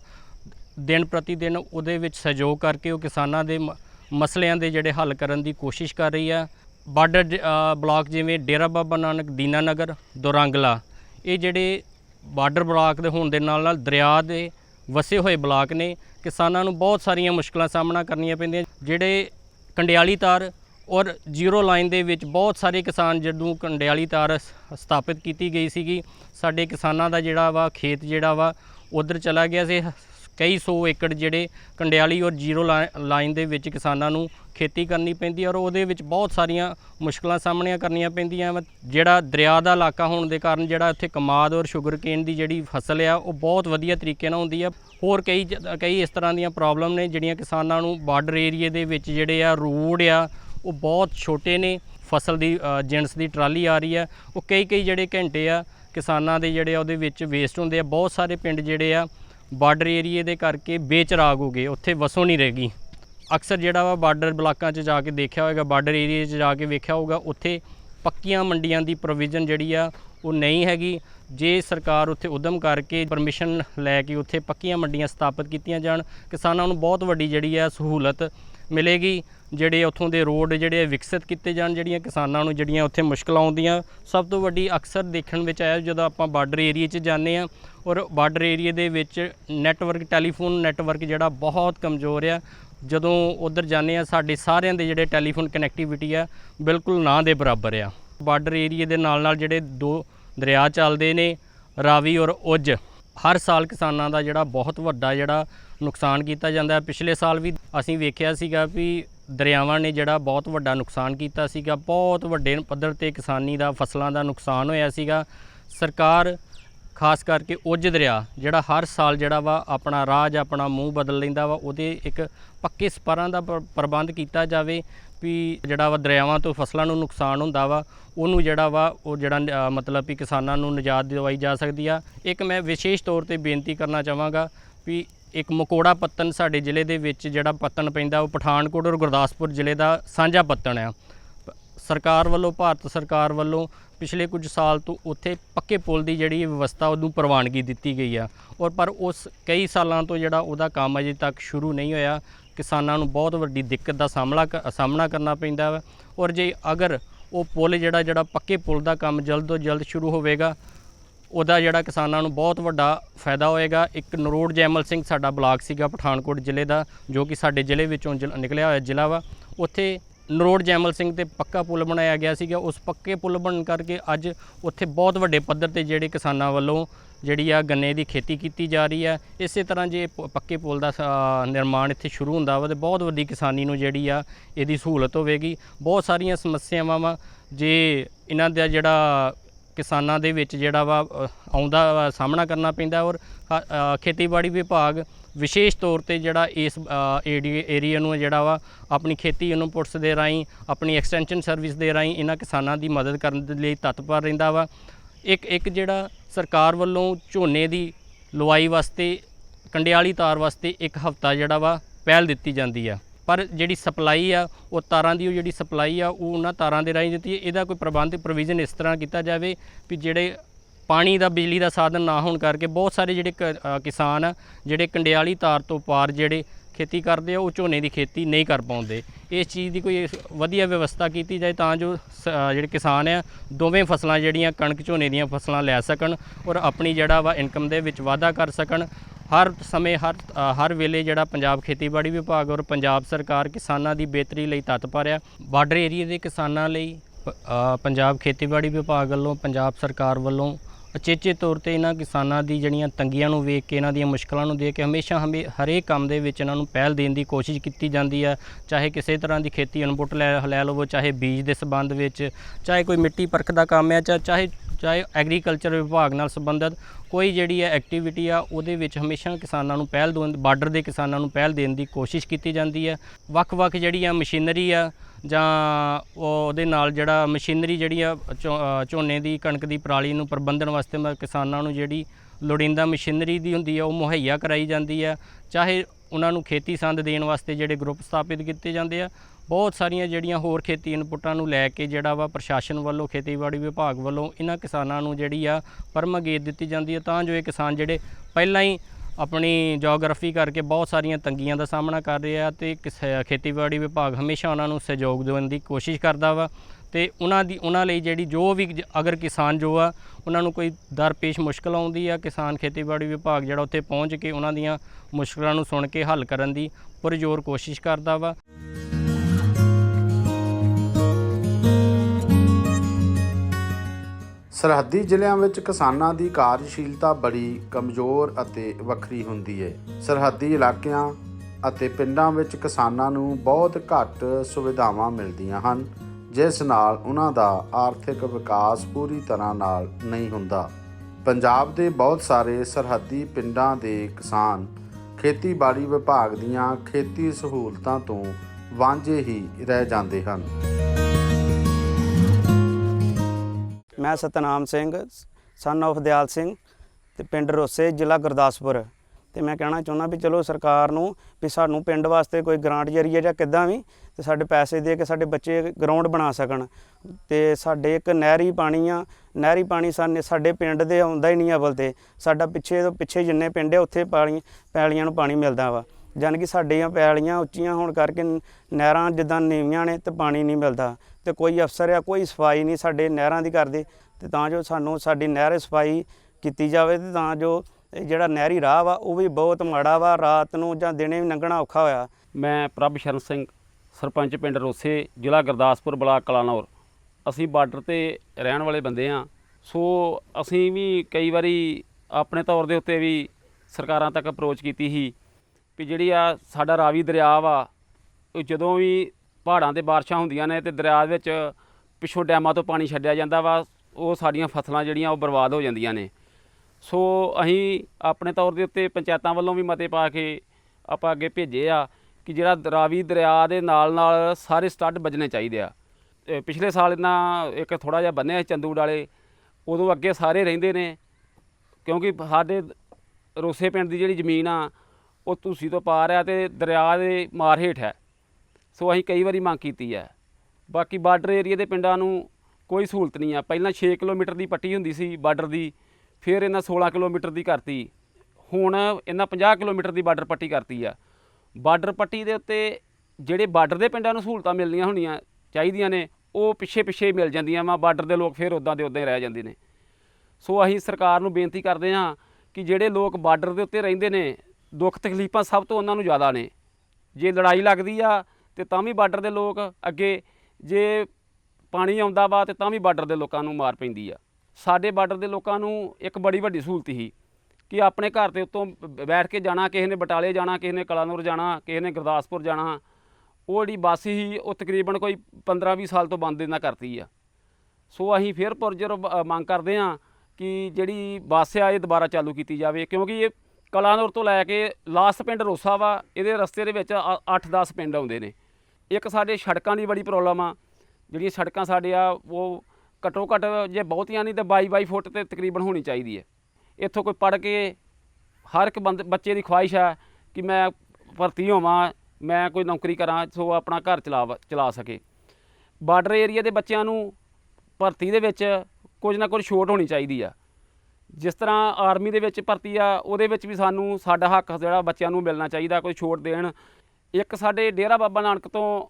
ਦਿਨ ਪ੍ਰਤੀ ਦਿਨ ਉਹਦੇ ਵਿੱਚ ਸਹਿਯੋਗ ਕਰਕੇ ਉਹ ਕਿਸਾਨਾਂ ਦੇ ਮਸਲਿਆਂ ਦੇ ਜਿਹੜੇ ਹੱਲ ਕਰਨ ਦੀ ਕੋਸ਼ਿਸ਼ ਕਰ ਰਹੀ ਆ। ਬਾਰਡਰ ਬਲਾਕ ਜਿਵੇਂ ਡੇਰਾ ਬਾਬਾ ਨਾਨਕ, ਦੀਨਾ ਨਗਰ, ਦੁਰੰਗਲਾ, ਇਹ ਜਿਹੜੇ ਬਾਰਡਰ ਬਲਾਕ ਦੇ ਹੋਣ ਦੇ ਨਾਲ ਨਾਲ ਦਰਿਆ ਦੇ ਵਸੇ ਹੋਏ ਬਲਾਕ ਨੇ, ਕਿਸਾਨਾਂ ਨੂੰ ਬਹੁਤ ਸਾਰੀਆਂ ਮੁਸ਼ਕਲਾਂ ਸਾਹਮਣਾ ਕਰਨੀਆਂ ਪੈਂਦੀਆਂ, ਜਿਹੜੇ ਕੰਡਿਆਲੀ ਤਾਰ ਔਰ ਜ਼ੀਰੋ ਲਾਈਨ ਦੇ ਵਿੱਚ ਬਹੁਤ ਸਾਰੇ ਕਿਸਾਨ ਜਦੋਂ ਕੰਡਿਆਲੀ ਤਾਰ ਸਥਾਪਿਤ ਕੀਤੀ ਗਈ ਸੀਗੀ, ਸਾਡੇ ਕਿਸਾਨਾਂ ਦਾ ਜਿਹੜਾ ਵਾ, ਖੇਤ ਜਿਹੜਾ ਵਾ, ਉਧਰ ਚਲਾ ਗਿਆ ਸੀ ਕਈ ਸੌ ਏਕੜ ਜਿਹੜੇ ਕੰਡਿਆਲੀ ਔਰ ਜ਼ੀਰੋ ਲਾ- ਲਾਈਨ ਦੇ ਵਿੱਚ ਕਿਸਾਨਾਂ ਨੂੰ ਖੇਤੀ ਕਰਨੀ ਪੈਂਦੀ ਹੈ ਔਰ ਉਹਦੇ ਵਿੱਚ ਬਹੁਤ ਸਾਰੀਆਂ ਮੁਸ਼ਕਲਾਂ ਸਾਹਮਣੇ ਕਰਨੀਆਂ ਪੈਂਦੀਆਂ ਵਾ। ਜਿਹੜਾ ਦਰਿਆ ਦਾ ਇਲਾਕਾ ਹੋਣ ਦੇ ਕਾਰਨ ਜਿਹੜਾ ਇੱਥੇ ਕਮਾਦ ਔਰ ਸ਼ੂਗਰ ਕੇਨ ਦੀ ਜਿਹੜੀ ਫਸਲ ਆ ਉਹ ਬਹੁਤ ਵਧੀਆ ਤਰੀਕੇ ਨਾਲ ਹੁੰਦੀ ਆ। ਹੋਰ ਕਈ ਕਈ ਇਸ ਤਰ੍ਹਾਂ ਦੀਆਂ ਪ੍ਰੋਬਲਮ ਨੇ ਜਿਹੜੀਆਂ ਕਿਸਾਨਾਂ ਨੂੰ ਬਾਰਡਰ ਏਰੀਏ ਦੇ ਵਿੱਚ ਜਿਹੜੇ ਆ ਰੋਡ ਆ ਉਹ ਬਹੁਤ ਛੋਟੇ ਨੇ। ਫਸਲ ਦੀ ਅ, ਦੀ ਟਰਾਲੀ ਆ ਰਹੀ ਆ। ਉਹ ਕਈ ਕਈ ਜਿਹੜੇ ਘੰਟੇ ਆ ਕਿਸਾਨਾਂ ਦੇ ਜਿਹੜੇ ਆ ਉਹਦੇ ਵਿੱਚ ਵੇਸਟ ਹੁੰਦੇ ਆ। ਬਹੁਤ ਸਾਰੇ ਪਿੰਡ ਜਿਹੜੇ ਆ ਬਾਰਡਰ ਏਰੀਏ ਦੇ ਕਰਕੇ ਬੇਚਰਾਗ ਹੋ ਗਏ, ਉੱਥੇ ਵਸੋਂ ਨਹੀਂ ਰਹੇਗੀ ਅਕਸਰ ਜਿਹੜਾ ਵਾ ਬਾਰਡਰ ਬਲਾਕਾਂ 'ਚ ਜਾ ਕੇ ਦੇਖਿਆ ਹੋਵੇਗਾ ਬਾਰਡਰ ਏਰੀਏ 'ਚ ਜਾ ਕੇ ਵੇਖਿਆ ਹੋਊਗਾ, ਉੱਥੇ ਪੱਕੀਆਂ ਮੰਡੀਆਂ ਦੀ ਪ੍ਰੋਵੀਜ਼ਨ ਜਿਹੜੀ ਆ, ਉਹ ਨਹੀਂ ਹੈਗੀ। ਜੇ ਸਰਕਾਰ ਉੱਥੇ ਉਦਮ ਕਰਕੇ ਪਰਮਿਸ਼ਨ ਲੈ ਕੇ ਉੱਥੇ ਪੱਕੀਆਂ ਮੰਡੀਆਂ ਸਥਾਪਿਤ ਕੀਤੀਆਂ ਜਾਣ, ਕਿਸਾਨਾਂ ਨੂੰ ਬਹੁਤ ਵੱਡੀ ਜਿਹੜੀ ਆ ਸਹੂਲਤ ਮਿਲੇਗੀ। ਜਿਹੜੇ ਉੱਥੋਂ ਦੇ ਰੋਡ ਜਿਹੜੇ ਆ ਵਿਕਸਿਤ ਕੀਤੇ ਜਾਣ, ਜਿਹੜੀਆਂ ਕਿਸਾਨਾਂ ਨੂੰ ਜਿਹੜੀਆਂ ਉੱਥੇ ਮੁਸ਼ਕਲਾਂ ਆਉਂਦੀਆਂ, ਸਭ ਤੋਂ ਵੱਡੀ ਅਕਸਰ ਦੇਖਣ ਵਿੱਚ ਆਇਆ ਜਦੋਂ ਆਪਾਂ ਬਾਰਡਰ ਏਰੀਏ 'ਚ ਜਾਂਦੇ ਆ ਔਰ ਬਾਰਡਰ ਏਰੀਏ ਦੇ ਵਿੱਚ ਨੈਟਵਰਕ, ਟੈਲੀਫੋਨ ਨੈਟਵਰਕ ਜਿਹੜਾ ਬਹੁਤ ਕਮਜ਼ੋਰ ਆ। ਜਦੋਂ ਉਧਰ ਜਾਂਦੇ ਆ ਸਾਡੇ ਸਾਰਿਆਂ ਦੇ ਜਿਹੜੇ ਟੈਲੀਫੋਨ ਕਨੈਕਟੀਵਿਟੀ ਆ, ਬਿਲਕੁਲ ਨਾ ਦੇ ਬਰਾਬਰ ਆ। ਬਾਰਡਰ ਏਰੀਏ ਦੇ ਨਾਲ ਨਾਲ ਜਿਹੜੇ ਦੋ ਦਰਿਆ ਚੱਲਦੇ ਨੇ, ਰਾਵੀ ਔਰ ਉਜ, ਹਰ ਸਾਲ ਕਿਸਾਨਾਂ ਦਾ ਜਿਹੜਾ ਬਹੁਤ ਵੱਡਾ ਜਿਹੜਾ ਨੁਕਸਾਨ ਕੀਤਾ ਜਾਂਦਾ। ਹੈ ਪਿਛਲੇ ਸਾਲ ਵੀ ਅਸੀਂ ਵੇਖਿਆ ਸੀਗਾ ਵੀ ਦਰਿਆਵਾਂ ਨੇ ਜਿਹੜਾ ਬਹੁਤ ਵੱਡਾ ਨੁਕਸਾਨ ਕੀਤਾ ਸੀਗਾ, ਬਹੁਤ ਵੱਡੇ ਪੱਧਰ ਤੇ ਕਿਸਾਨੀ ਦਾ, ਫਸਲਾਂ ਦਾ ਨੁਕਸਾਨ ਹੋਇਆ ਸੀਗਾ। ਸਰਕਾਰ, ਖਾਸ ਕਰਕੇ ਉਜ ਦਰਿਆ, ਜਿਹੜਾ ਹਰ ਸਾਲ ਜਿਹੜਾ ਵਾ ਆਪਣਾ ਰਾਜ, ਆਪਣਾ ਮੂੰਹ ਬਦਲ ਲੈਂਦਾ ਵਾ, ਉਹਦੇ ਇੱਕ ਪੱਕੇ ਸਪਰਾਂ ਦਾ ਪ੍ਰ- ਪ੍ਰਬੰਧ ਕੀਤਾ ਜਾਵੇ ਵੀ ਜਿਹੜਾ ਵਾ ਦਰਿਆਵਾਂ ਤੋਂ ਫਸਲਾਂ ਨੂੰ ਨੁਕਸਾਨ ਹੁੰਦਾ ਵਾ, ਉਹਨੂੰ ਜਿਹੜਾ ਵਾ, ਉਹ ਜਿਹੜਾ ਮਤਲਬ ਵੀ ਕਿਸਾਨਾਂ ਨੂੰ ਨਿਜਾਤ ਦਿਵਾਈ ਜਾ ਸਕਦੀ ਆ। ਇੱਕ ਮੈਂ ਵਿਸ਼ੇਸ਼ ਤੌਰ ਤੇ ਬੇਨਤੀ ਕਰਨਾ ਚਾਹਾਂਗਾ ਵੀ ਇੱਕ ਮਕੋੜਾ ਪੱਤਨ ਸਾਡੇ ਜ਼ਿਲ੍ਹੇ ਦੇ ਵਿੱਚ ਜਿਹੜਾ ਪੱਤਨ ਪੈਂਦਾ, ਉਹ ਪਠਾਨਕੋਟ ਔਰ ਗੁਰਦਾਸਪੁਰ ਜ਼ਿਲ੍ਹੇ ਦਾ ਸਾਂਝਾ ਪੱਤਨ ਆ। ਸਰਕਾਰ ਵੱਲੋਂ, ਭਾਰਤ ਸਰਕਾਰ ਵੱਲੋਂ ਪਿਛਲੇ ਕੁਝ ਸਾਲ ਤੋਂ ਉੱਥੇ ਪੱਕੇ ਪੁਲ ਦੀ ਜਿਹੜੀ ਵਿਵਸਥਾ, ਉਹਨੂੰ ਪ੍ਰਵਾਨਗੀ ਦਿੱਤੀ ਗਈ ਆ। ਔਰ ਪਰ ਉਸ ਕਈ ਸਾਲਾਂ ਤੋਂ ਜਿਹੜਾ ਉਹਦਾ ਕੰਮ ਅਜੇ ਤੱਕ ਸ਼ੁਰੂ ਨਹੀਂ ਹੋਇਆ, ਕਿਸਾਨਾਂ ਨੂੰ ਬਹੁਤ ਵੱਡੀ ਦਿੱਕਤ ਦਾ ਸਾਹਮਣਾ ਕ- ਸਾਹਮਣਾ ਕਰਨਾ ਪੈਂਦਾ ਵਾ। ਔਰ ਜੇ ਅਗਰ ਉਹ ਪੁਲ ਜਿਹੜਾ ਜਿਹੜਾ ਪੱਕੇ ਪੁਲ ਦਾ ਕੰਮ ਜਲਦ ਤੋਂ ਜਲਦ ਸ਼ੁਰੂ ਹੋਵੇਗਾ ਉਹਦਾ ਜਿਹੜਾ ਕਿਸਾਨਾਂ ਨੂੰ ਬਹੁਤ ਵੱਡਾ ਫਾਇਦਾ ਹੋਏਗਾ। ਇੱਕ ਨਰੋੜ ਜੈਮਲ ਸਿੰਘ ਸਾਡਾ ਬਲਾਕ ਸੀਗਾ ਪਠਾਨਕੋਟ ਜ਼ਿਲ੍ਹੇ ਦਾ, ਜੋ ਕਿ ਸਾਡੇ ਜ਼ਿਲ੍ਹੇ ਵਿੱਚੋਂ ਜ਼ਿਲ- ਨਿਕਲਿਆ ਹੋਇਆ ਜ਼ਿਲ੍ਹਾ ਵਾ। ਉੱਥੇ ਨਰੋੜ ਜੈਮਲ ਸਿੰਘ ਤੇ ਪੱਕਾ ਪੁਲ ਬਣਾਇਆ ਗਿਆ ਸੀਗਾ। ਉਸ ਪੱਕੇ ਪੁਲ ਬਣਨ ਕਰਕੇ ਅੱਜ ਉੱਥੇ ਬਹੁਤ ਵੱਡੇ ਪੱਧਰ ਤੇ ਜਿਹੜੇ ਕਿਸਾਨਾਂ ਵੱਲੋਂ ਜਿਹੜੀ ਆ ਗੰਨੇ ਦੀ ਖੇਤੀ ਕੀਤੀ ਜਾ ਰਹੀ ਆ। ਇਸੇ ਤਰ੍ਹਾਂ ਜੇ ਪੱਕੇ ਪੁਲ ਦਾ ਨਿਰਮਾਣ ਇੱਥੇ ਸ਼ੁਰੂ ਹੁੰਦਾ ਵਾ ਤੇ ਬਹੁਤ ਵੱਡੀ ਕਿਸਾਨੀ ਨੂੰ ਜਿਹੜੀ ਆ ਇਹਦੀ ਸਹੂਲਤ ਹੋਵੇਗੀ। ਬਹੁਤ ਸਾਰੀਆਂ ਸਮੱਸਿਆਵਾਂ ਵਾ। ਜੇ ਇਹਨਾਂ ਦਾ ਜਿਹੜਾ ਕਿਸਾਨਾਂ ਦੇ ਵਿੱਚ ਜਿਹੜਾ ਵਾ ਆਉਂਦਾ ਸਾਹਮਣਾ ਕਰਨਾ ਪੈਂਦਾ ਔਰ ਖੇਤੀਬਾੜੀ ਵਿਭਾਗ ਵਿਸ਼ੇਸ਼ ਤੌਰ ਤੇ ਜਿਹੜਾ ਇਸ ਏਰੀਏ ਏਰੀਆ ਨੂੰ ਜਿਹੜਾ ਵਾ, ਆਪਣੀ ਖੇਤੀ ਇਨਪੁੱਟਸ ਦੇ ਰਾਹੀਂ, ਆਪਣੀ ਐਕਸਟੈਂਸ਼ਨ ਸਰਵਿਸ ਦੇ ਰਾਹੀਂ ਇਹਨਾਂ ਕਿਸਾਨਾਂ ਦੀ ਮਦਦ ਕਰਨ ਦੇ ਲਈ ਤਤਪਰ ਰਹਿੰਦਾ ਵਾ। ਇੱਕ ਇੱਕ ਜਿਹੜਾ ਸਰਕਾਰ ਵੱਲੋਂ ਝੋਨੇ ਦੀ ਲਵਾਈ ਵਾਸਤੇ, ਕੰਡਿਆਲੀ ਤਾਰ ਵਾਸਤੇ ਇੱਕ ਹਫਤਾ ਜਿਹੜਾ ਵਾ ਪਹਿਲ ਦਿੱਤੀ ਜਾਂਦੀ ਆ। ਪਰ ਜਿਹੜੀ ਸਪਲਾਈ ਆ, ਉਹ ਤਾਰਾਂ ਦੀ ਉਹ ਜਿਹੜੀ ਸਪਲਾਈ ਆ, ਉਹ ਉਹਨਾਂ ਤਾਰਾਂ ਦੇ ਰਾਹੀਂ ਦਿੱਤੀ ਇਹਦਾ ਕੋਈ ਪ੍ਰਬੰਧ ਪ੍ਰੋਵੀਜ਼ਨ ਇਸ ਤਰ੍ਹਾਂ ਕੀਤਾ ਜਾਵੇ ਵੀ ਜਿਹੜੇ ਪਾਣੀ ਦਾ, ਬਿਜਲੀ ਦਾ ਸਾਧਨ ਨਾ ਹੋਣ ਕਰਕੇ ਬਹੁਤ ਸਾਰੇ ਜਿਹੜੇ ਕ- ਕਿਸਾਨ ਆ, ਜਿਹੜੇ ਕੰਡਿਆਲੀ ਤਾਰ ਤੋਂ ਪਾਰ ਜਿਹੜੇ ਖੇਤੀ ਕਰਦੇ ਆ, ਉਹ ਝੋਨੇ ਦੀ ਖੇਤੀ ਨਹੀਂ ਕਰ ਪਾਉਂਦੇ। ਇਸ ਚੀਜ਼ ਦੀ ਕੋਈ ਵਧੀਆ ਵਿਵਸਥਾ ਕੀਤੀ ਜਾਏ ਤਾਂ ਜੋ ਸ- ਜਿਹੜੇ ਕਿਸਾਨ ਆ, ਦੋਵੇਂ ਫਸਲਾਂ ਜਿਹੜੀਆਂ ਕਣਕ ਝੋਨੇ ਦੀਆਂ ਫਸਲਾਂ ਲੈ ਸਕਣ ਔਰ ਆਪਣੀ ਜਿਹੜਾ ਵਾ ਇਨਕਮ ਦੇ ਵਿੱਚ ਵਾਧਾ ਕਰ ਸਕਣ ਹਰ ਸਮੇਂ ਹਰ ਹਰ ਵੇਲੇ ਜਿਹੜਾ ਪੰਜਾਬ ਖੇਤੀਬਾੜੀ ਵਿਭਾਗ ਔਰ ਪੰਜਾਬ ਸਰਕਾਰ ਕਿਸਾਨਾਂ ਦੀ ਬਿਹਤਰੀ ਲਈ ਤਤਪਰ ਆ ਬਾਰਡਰ ਏਰੀਆ ਦੇ ਕਿਸਾਨਾਂ ਲਈ, ਪ- ਪੰਜਾਬ ਖੇਤੀਬਾੜੀ ਵਿਭਾਗ ਵੱਲੋਂ, ਪੰਜਾਬ ਸਰਕਾਰ ਵੱਲੋਂ ਅਚੇਚੇ ਤੌਰ ਤੇ ਇਹਨਾਂ ਕਿਸਾਨਾਂ ਦੀ ਜਿਹੜੀਆਂ ਤੰਗੀਆਂ ਨੂੰ ਵੇਖ ਕੇ, ਇਹਨਾਂ ਦੀਆਂ ਮੁਸ਼ਕਲਾਂ ਨੂੰ ਦੇਖ ਕੇ ਹਮੇਸ਼ਾ ਹਮੇ, ਹਰੇਕ ਕੰਮ ਦੇ ਵਿੱਚ ਇਹਨਾਂ ਨੂੰ ਪਹਿਲ ਦੇਣ ਦੀ ਕੋਸ਼ਿਸ਼ ਕੀਤੀ ਜਾਂਦੀ ਹੈ ਚਾਹੇ ਕਿਸੇ ਤਰ੍ਹਾਂ ਦੀ ਖੇਤੀ ਇਨਪੁਟ ਲੈ ਲੈ ਲਵੋ, ਚਾਹੇ ਬੀਜ ਦੇ ਸੰਬੰਧ ਵਿੱਚ, ਚਾਹੇ ਕੋਈ ਮਿੱਟੀ ਪਰਖ ਦਾ ਕੰਮ ਹੈ ਚਾ- ਚਾਹੇ ਚਾਹੇ ਐਗਰੀਕਲਚਰ ਵਿਭਾਗ ਨਾਲ ਸੰਬੰਧਿਤ ਕੋਈ ਜਿਹੜੀ ਹੈ ਐਕਟੀਵਿਟੀ ਆ, ਉਹਦੇ ਵਿੱਚ ਹਮੇਸ਼ਾ ਕਿਸਾਨਾਂ ਨੂੰ ਪਹਿਲ ਦੇਣ ਬਾਰਡਰ ਦੇ ਕਿਸਾਨਾਂ ਨੂੰ ਪਹਿਲ ਦੇਣ ਦੀ ਕੋਸ਼ਿਸ਼ ਕੀਤੀ ਜਾਂਦੀ ਹੈ। ਵੱਖ-ਵੱਖ ਜਿਹੜੀ ਆ ਮਸ਼ੀਨਰੀ ਆ ਜਾਂ ਉਹਦੇ ਨਾਲ ਜਿਹੜਾ ਮਸ਼ੀਨਰੀ ਜਿਹੜੀ ਆ ਝੋ- ਝੋਨੇ ਦੀ, ਕਣਕ ਦੀ ਪਰਾਲੀ ਨੂੰ ਪ੍ਰਬੰਧਨ ਵਾਸਤੇ ਮੈਂ, ਕਿਸਾਨਾਂ ਨੂੰ ਜਿਹੜੀ ਲੋੜੀਂਦਾ ਮਸ਼ੀਨਰੀ ਦੀ ਹੁੰਦੀ ਆ, ਉਹ ਮੁਹੱਈਆ ਕਰਾਈ ਜਾਂਦੀ ਆ। ਚਾਹੇ ਉਹਨਾਂ ਨੂੰ ਖੇਤੀ ਸੰਦ ਦੇਣ ਵਾਸਤੇ ਜਿਹੜੇ ਗਰੁੱਪ ਸਥਾਪਿਤ ਕੀਤੇ ਜਾਂਦੇ ਆ ਬਹੁਤ ਸਾਰੀਆਂ ਜਿਹੜੀਆਂ ਹੋਰ ਖੇਤੀ ਇਨਪੁਟਾਂ ਨੂੰ ਲੈ ਕੇ ਜਿਹੜਾ ਵਾ ਪ੍ਰਸ਼ਾਸਨ ਵੱਲੋਂ, ਖੇਤੀਬਾੜੀ ਵਿਭਾਗ ਵੱਲੋਂ ਇਹਨਾਂ ਕਿਸਾਨਾਂ ਨੂੰ ਜਿਹੜੀ ਆ ਪਰਮਗੇਤ ਦਿੱਤੀ ਜਾਂਦੀ ਹੈ ਤਾਂ ਜੋ ਇਹ ਕਿਸਾਨ ਜਿਹੜੇ ਪਹਿਲਾਂ ਹੀ ਆਪਣੀ ਜੀਓਗ੍ਰਾਫੀ ਕਰਕੇ ਬਹੁਤ ਸਾਰੀਆਂ ਤੰਗੀਆਂ ਦਾ ਸਾਹਮਣਾ ਕਰ ਰਹੇ ਆ ਤੇ ਕਿਸ- ਖੇਤੀਬਾੜੀ ਵਿਭਾਗ ਹਮੇਸ਼ਾ ਉਹਨਾਂ ਨੂੰ ਸਹਿਯੋਗ ਦੇਣ ਦੀ ਕੋਸ਼ਿਸ਼ ਕਰਦਾ ਵਾ। ਤੇ ਉਹਨਾਂ ਦੀ, ਉਹਨਾਂ ਲਈ ਜਿਹੜੀ ਜੋ ਵੀ ਅਗਰ ਕਿਸਾਨ ਜੋ ਆ, ਉਹਨਾਂ ਨੂੰ ਕੋਈ ਦਰਪੇਸ਼ ਮੁਸ਼ਕਲ ਆਉਂਦੀ ਆ, ਕਿਸਾਨ ਖੇਤੀਬਾੜੀ ਵਿਭਾਗ ਜਿਹੜਾ ਉੱਥੇ ਪਹੁੰਚ ਕੇ ਉਹਨਾਂ ਦੀਆਂ ਮੁਸ਼ਕਲਾਂ ਨੂੰ ਸੁਣ ਕੇ ਹੱਲ ਕਰਨ ਦੀ ਪੁਰਜ਼ੋਰ ਕੋਸ਼ਿਸ਼ ਕਰਦਾ ਵਾ। ਸਰਹੱਦੀ ਜ਼ਿਲ੍ਹਿਆਂ ਵਿੱਚ ਕਿਸਾਨਾਂ ਦੀ ਕਾਰਜਸ਼ੀਲਤਾ ਬੜੀ ਕਮਜ਼ੋਰ ਅਤੇ ਵੱਖਰੀ ਹੁੰਦੀ ਹੈ ਸਰਹੱਦੀ ਇਲਾਕਿਆਂ ਅਤੇ ਪਿੰਡਾਂ ਵਿੱਚ ਕਿਸਾਨਾਂ ਨੂੰ ਬਹੁਤ ਘੱਟ ਸੁਵਿਧਾਵਾਂ ਮਿਲਦੀਆਂ ਹਨ, ਜਿਸ ਨਾਲ ਉਹਨਾਂ ਦਾ ਆਰਥਿਕ ਵਿਕਾਸ ਪੂਰੀ ਤਰ੍ਹਾਂ ਨਾਲ ਨਹੀਂ ਹੁੰਦਾ। ਪੰਜਾਬ ਦੇ ਬਹੁਤ ਸਾਰੇ ਸਰਹੱਦੀ ਪਿੰਡਾਂ ਦੇ ਕਿਸਾਨ ਖੇਤੀਬਾੜੀ ਵਿਭਾਗ ਦੀਆਂ ਖੇਤੀ ਸਹੂਲਤਾਂ ਤੋਂ ਵਾਂਝੇ ਹੀ ਰਹਿ ਜਾਂਦੇ ਹਨ। ਮੈਂ ਸਤਨਾਮ ਸਿੰਘ ਸਨ of ਦਿਆਲ ਸਿੰਘ ਤੇ ਪਿੰਡ ਰੋਸੇ, ਜ਼ਿਲ੍ਹਾ ਗੁਰਦਾਸਪੁਰ। ਤੇ ਮੈਂ ਕਹਿਣਾ ਚਾਹੁੰਦਾ ਵੀ ਚਲੋ ਸਰਕਾਰ ਨੂੰ ਵੀ ਸਾਨੂੰ ਪਿੰਡ ਵਾਸਤੇ ਕੋਈ ਗ੍ਰਾਂਟ ਜਰੀਏ ਜਾਂ ਕਿੱਦਾਂ ਵੀ ਤੇ ਸਾਡੇ ਪੈਸੇ ਦੇ ਕੇ ਸਾਡੇ ਬੱਚੇ ਗਰਾਊਂਡ ਬਣਾ ਸਕਣ। ਤੇ ਸਾਡੇ ਇੱਕ ਨਹਿਰੀ ਪਾਣੀ ਆ, ਨਹਿਰੀ ਪਾਣੀ ਸਾਨੇ ਸਾਡੇ ਪਿੰਡ ਦੇ ਆਉਂਦਾ ਹੀ ਨਹੀਂ ਅਵਲ ਤੇ। ਸਾਡਾ ਪਿੱਛੇ ਤੋਂ ਪਿੱਛੇ ਜਿੰਨੇ ਪਿੰਡ ਆ, ਉੱਥੇ ਪਾਣੀ, ਪੈਲੀਆਂ ਨੂੰ ਪਾਣੀ ਮਿਲਦਾ ਵਾ। ਜਾਣੀ ਕਿ ਸਾਡੀਆਂ ਪੈਲੀਆਂ ਉੱਚੀਆਂ ਹੋਣ ਕਰਕੇ ਨਹਿਰਾਂ ਜਿੱਦਾਂ ਨੀਵੀਆਂ ਨੇ ਤੇ ਪਾਣੀ ਨਹੀਂ ਮਿਲਦਾ ਤੇ ਕੋਈ ਅਫਸਰ ਆ ਕੋਈ ਸਫ਼ਾਈ ਨਹੀਂ ਸਾਡੇ ਨਹਿਰਾਂ ਦੀ ਕਰਦੇ ਤੇ ਤਾਂ ਜੋ ਸਾਨੂੰ ਸਾਡੀ ਨਹਿਰ ਸਫ਼ਾਈ ਕੀਤੀ ਜਾਵੇ ਤੇ ਤਾਂ ਜੋ ਇਹ ਜਿਹੜਾ ਨਹਿਰੀ ਰਾਹ ਵਾ ਉਹ ਵੀ ਬਹੁਤ ਮਾੜਾ ਵਾ, ਰਾਤ ਨੂੰ ਜਾਂ ਦਿਨੇ ਵੀ ਲੰਘਣਾ ਔਖਾ ਹੋਇਆ। ਮੈਂ ਪ੍ਰਭ ਸ਼ਰਨ ਸਿੰਘ, ਸਰਪੰਚ ਪਿੰਡ ਰੋਸੇ, ਜ਼ਿਲ੍ਹਾ ਗੁਰਦਾਸਪੁਰ, ਬਲਾਕ ਕਲਾਨੌਰ। ਅਸੀਂ ਬਾਰਡਰ ਤੇ ਰਹਿਣ ਵਾਲੇ ਬੰਦੇ ਆ, ਸੋ ਅਸੀਂ ਵੀ ਕਈ ਵਾਰੀ ਆਪਣੇ ਤੌਰ ਦੇ ਉੱਤੇ ਵੀ ਸਰਕਾਰਾਂ ਤੱਕ ਅਪਰੋਚ ਕੀਤੀ ਸੀ ਵੀ ਜਿਹੜੀ ਆ ਸਾਡਾ ਰਾਵੀ ਦਰਿਆ ਵਾ, ਉਹ ਜਦੋਂ ਵੀ ਪਹਾੜਾਂ ਤੇ ਬਾਰਿਸ਼ਾਂ ਹੁੰਦੀਆਂ ਨੇ ਤੇ ਦਰਿਆ ਵਿੱਚ ਪਿੱਛੋਂ ਡੈਮਾਂ ਤੋਂ ਪਾਣੀ ਛੱਡਿਆ ਜਾਂਦਾ ਵਾ, ਉਹ ਸਾਡੀਆਂ ਫਸਲਾਂ ਜਿਹੜੀਆਂ ਉਹ ਬਰਬਾਦ ਹੋ ਜਾਂਦੀਆਂ ਨੇ। ਸੋ ਅਸੀਂ ਆਪਣੇ ਤੌਰ ਦੇ ਉੱਤੇ ਪੰਚਾਇਤਾਂ ਵੱਲੋਂ ਵੀ ਮਤੇ ਪਾ ਕੇ ਆਪਾਂ ਅੱਗੇ ਭੇਜੇ ਆ ਕਿ ਜਿਹੜਾ ਰਾਵੀ ਦਰਿਆ ਦੇ ਨਾਲ ਨਾਲ ਸਾਰੇ ਸਟੱਡ ਵੱਜਣੇ ਚਾਹੀਦੇ ਆ। ਤੇ ਪਿਛਲੇ ਸਾਲ ਇਹਨਾਂ ਇੱਕ ਥੋੜਾ ਜਿਹਾ ਬੰਨਿਆ ਸੀ ਚੰਦੂ ਡਾਲੇ ਉਦੋਂ ਅੱਗੇ ਸਾਰੇ ਰਹਿੰਦੇ ਨੇ, ਕਿਉਂਕਿ ਸਾਡੇ ਰੋਸੇ ਪਿੰਡ ਦੀ ਜਿਹੜੀ ਜ਼ਮੀਨ ਆ ਉਹ ਤੁਸੀਂ ਤੋਂ ਪਾਰ ਆ ਤੇ ਦਰਿਆ ਦੇ ਮਾਰ ਹੇਠ ਹੈ। ਸੋ ਅਸੀਂ ਕਈ ਵਾਰੀ ਮੰਗ ਕੀਤੀ ਹੈ। ਬਾਕੀ ਬਾਰਡਰ ਏਰੀਆ ਦੇ ਪਿੰਡਾਂ ਨੂੰ ਕੋਈ ਸਹੂਲਤ ਨਹੀਂ ਆ ਪਹਿਲਾਂ 6 ਕਿਲੋਮੀਟਰ ਦੀ ਪੱਟੀ ਹੁੰਦੀ ਸੀ ਬਾਰਡਰ ਦੀ, ਫਿਰ ਇਹਨਾਂ 16 ਕਿਲੋਮੀਟਰ ਦੀ ਕਰਤੀ। ਹੁਣ ਇਹਨਾਂ 50 ਕਿਲੋਮੀਟਰ ਦੀ ਬਾਰਡਰ ਪੱਟੀ ਕਰਤੀ ਆ। ਬਾਰਡਰ ਪੱਟੀ ਦੇ ਉੱਤੇ ਜਿਹੜੇ ਬਾਰਡਰ ਦੇ ਪਿੰਡਾਂ ਨੂੰ ਸਹੂਲਤਾਂ ਮਿਲਣੀਆਂ ਹੋਣੀਆਂ ਚਾਹੀਦੀਆਂ ਨੇ, ਉਹ ਪਿੱਛੇ ਪਿੱਛੇ ਮਿਲ ਜਾਂਦੀਆਂ ਵਾ। ਬਾਰਡਰ ਦੇ ਲੋਕ ਫਿਰ ਉਦਾਂ ਦੇ ਉਦਾਂ ਹੀ ਰਹਿ ਜਾਂਦੇ ਨੇ। ਸੋ ਅਸੀਂ ਸਰਕਾਰ ਨੂੰ ਬੇਨਤੀ ਕਰਦੇ ਹਾਂ ਕਿ ਜਿਹੜੇ ਲੋਕ ਬਾਰਡਰ ਦੇ ਉੱਤੇ ਰਹਿੰਦੇ ਨੇ ਦੁੱਖ ਤਕਲੀਫਾਂ ਸਭ ਤੋਂ ਉਹਨਾਂ ਨੂੰ ਜ਼ਿਆਦਾ ਨੇ। ਜੇ ਲੜਾਈ ਲੱਗਦੀ ਆ, ਤੇ ਤਾਂ ਵੀ ਬਾਰਡਰ ਦੇ ਲੋਕ ਅੱਗੇ, ਜੇ ਪਾਣੀ ਆਉਂਦਾ ਵਾ, ਤੇ ਤਾਂ ਵੀ ਬਾਰਡਰ ਦੇ ਲੋਕਾਂ ਨੂੰ ਮਾਰ ਪੈਂਦੀ ਆ। ਸਾਡੇ ਬਾਰਡਰ ਦੇ ਲੋਕਾਂ ਨੂੰ ਇੱਕ ਬੜੀ ਵੱਡੀ ਸਹੂਲਤ ਸੀ ਕਿ ਆਪਣੇ ਘਰ ਦੇ ਉੱਤੋਂ ਬੈਠ ਕੇ ਜਾਣਾ, ਕਿਸੇ ਨੇ ਬਟਾਲੇ ਜਾਣਾ, ਕਿਸੇ ਨੇ ਕਲਾਨੌਰ ਜਾਣਾ, ਕਿਸੇ ਨੇ ਗੁਰਦਾਸਪੁਰ ਜਾਣਾ। ਉਹ ਜਿਹੜੀ ਬੱਸ ਸੀ, ਉਹ ਤਕਰੀਬਨ ਕੋਈ 15-20 ਸਾਲ ਤੋਂ ਬੰਦ ਇਹਨਾਂ ਕਰਤੀ ਆ। ਸੋ ਅਸੀਂ ਫਿਰ ਪੁਰਜਰ ਮੰਗ ਕਰਦੇ ਹਾਂ ਕਿ ਜਿਹੜੀ ਬੱਸ ਆ, ਇਹ ਦੁਬਾਰਾ ਚਾਲੂ ਕੀਤੀ ਜਾਵੇ। ਕਿਉਂਕਿ ਇਹ ਕਲਾਨੌਰ ਤੋਂ ਲੈ ਕੇ ਲਾਸਟ ਪਿੰਡ ਰੋਸਾ ਵਾ, ਇਹਦੇ ਰਸਤੇ ਦੇ ਵਿੱਚ 8-10 ਪਿੰਡ ਆਉਂਦੇ ਨੇ। ਇੱਕ ਸਾਡੇ ਸੜਕਾਂ ਦੀ ਬੜੀ ਪ੍ਰੋਬਲਮ ਆ, ਜਿਹੜੀਆਂ ਸੜਕਾਂ ਸਾਡੇ ਆ, ਉਹ ਘੱਟੋ ਘੱਟ ਜੇ ਬਹੁਤੀਆਂ ਨਹੀਂ ਤਾਂ 22-22 ਫੁੱਟ ਤੇ ਤਕਰੀਬਨ ਹੋਣੀ ਚਾਹੀਦੀ ਹੈ। ਇੱਥੋਂ ਕੋਈ ਪੜ ਕੇ ਹਰ ਇੱਕ ਬੰਦੇ, ਬੱਚੇ ਦੀ ਖੁਆਇਸ਼ ਆ ਕਿ ਮੈਂ ਭਰਤੀ ਹੋਵਾਂ, ਮੈਂ ਕੋਈ ਨੌਕਰੀ ਕਰਾਂ, ਸੋ ਆਪਣਾ ਘਰ ਚਲਾ ਚਲਾ ਸਕੇ। ਬਾਰਡਰ ਏਰੀਆ ਦੇ ਬੱਚਿਆਂ ਨੂੰ ਭਰਤੀ ਦੇ ਵਿੱਚ ਕੁਝ ਨਾ ਕੁਝ ਛੋਟ ਹੋਣੀ ਚਾਹੀਦੀ ਆ। ਜਿਸ ਤਰ੍ਹਾਂ ਆਰਮੀ ਦੇ ਵਿੱਚ ਭਰਤੀ ਆ, ਉਹਦੇ ਵਿੱਚ ਵੀ ਸਾਨੂੰ ਸਾਡਾ ਹੱਕ ਜਿਹੜਾ ਬੱਚਿਆਂ ਨੂੰ ਮਿਲਣਾ ਚਾਹੀਦਾ, ਕੋਈ ਛੋਟ ਦੇਣ। ਇੱਕ ਸਾਡੇ ਡੇਰਾ ਬਾਬਾ ਨਾਨਕ ਤੋਂ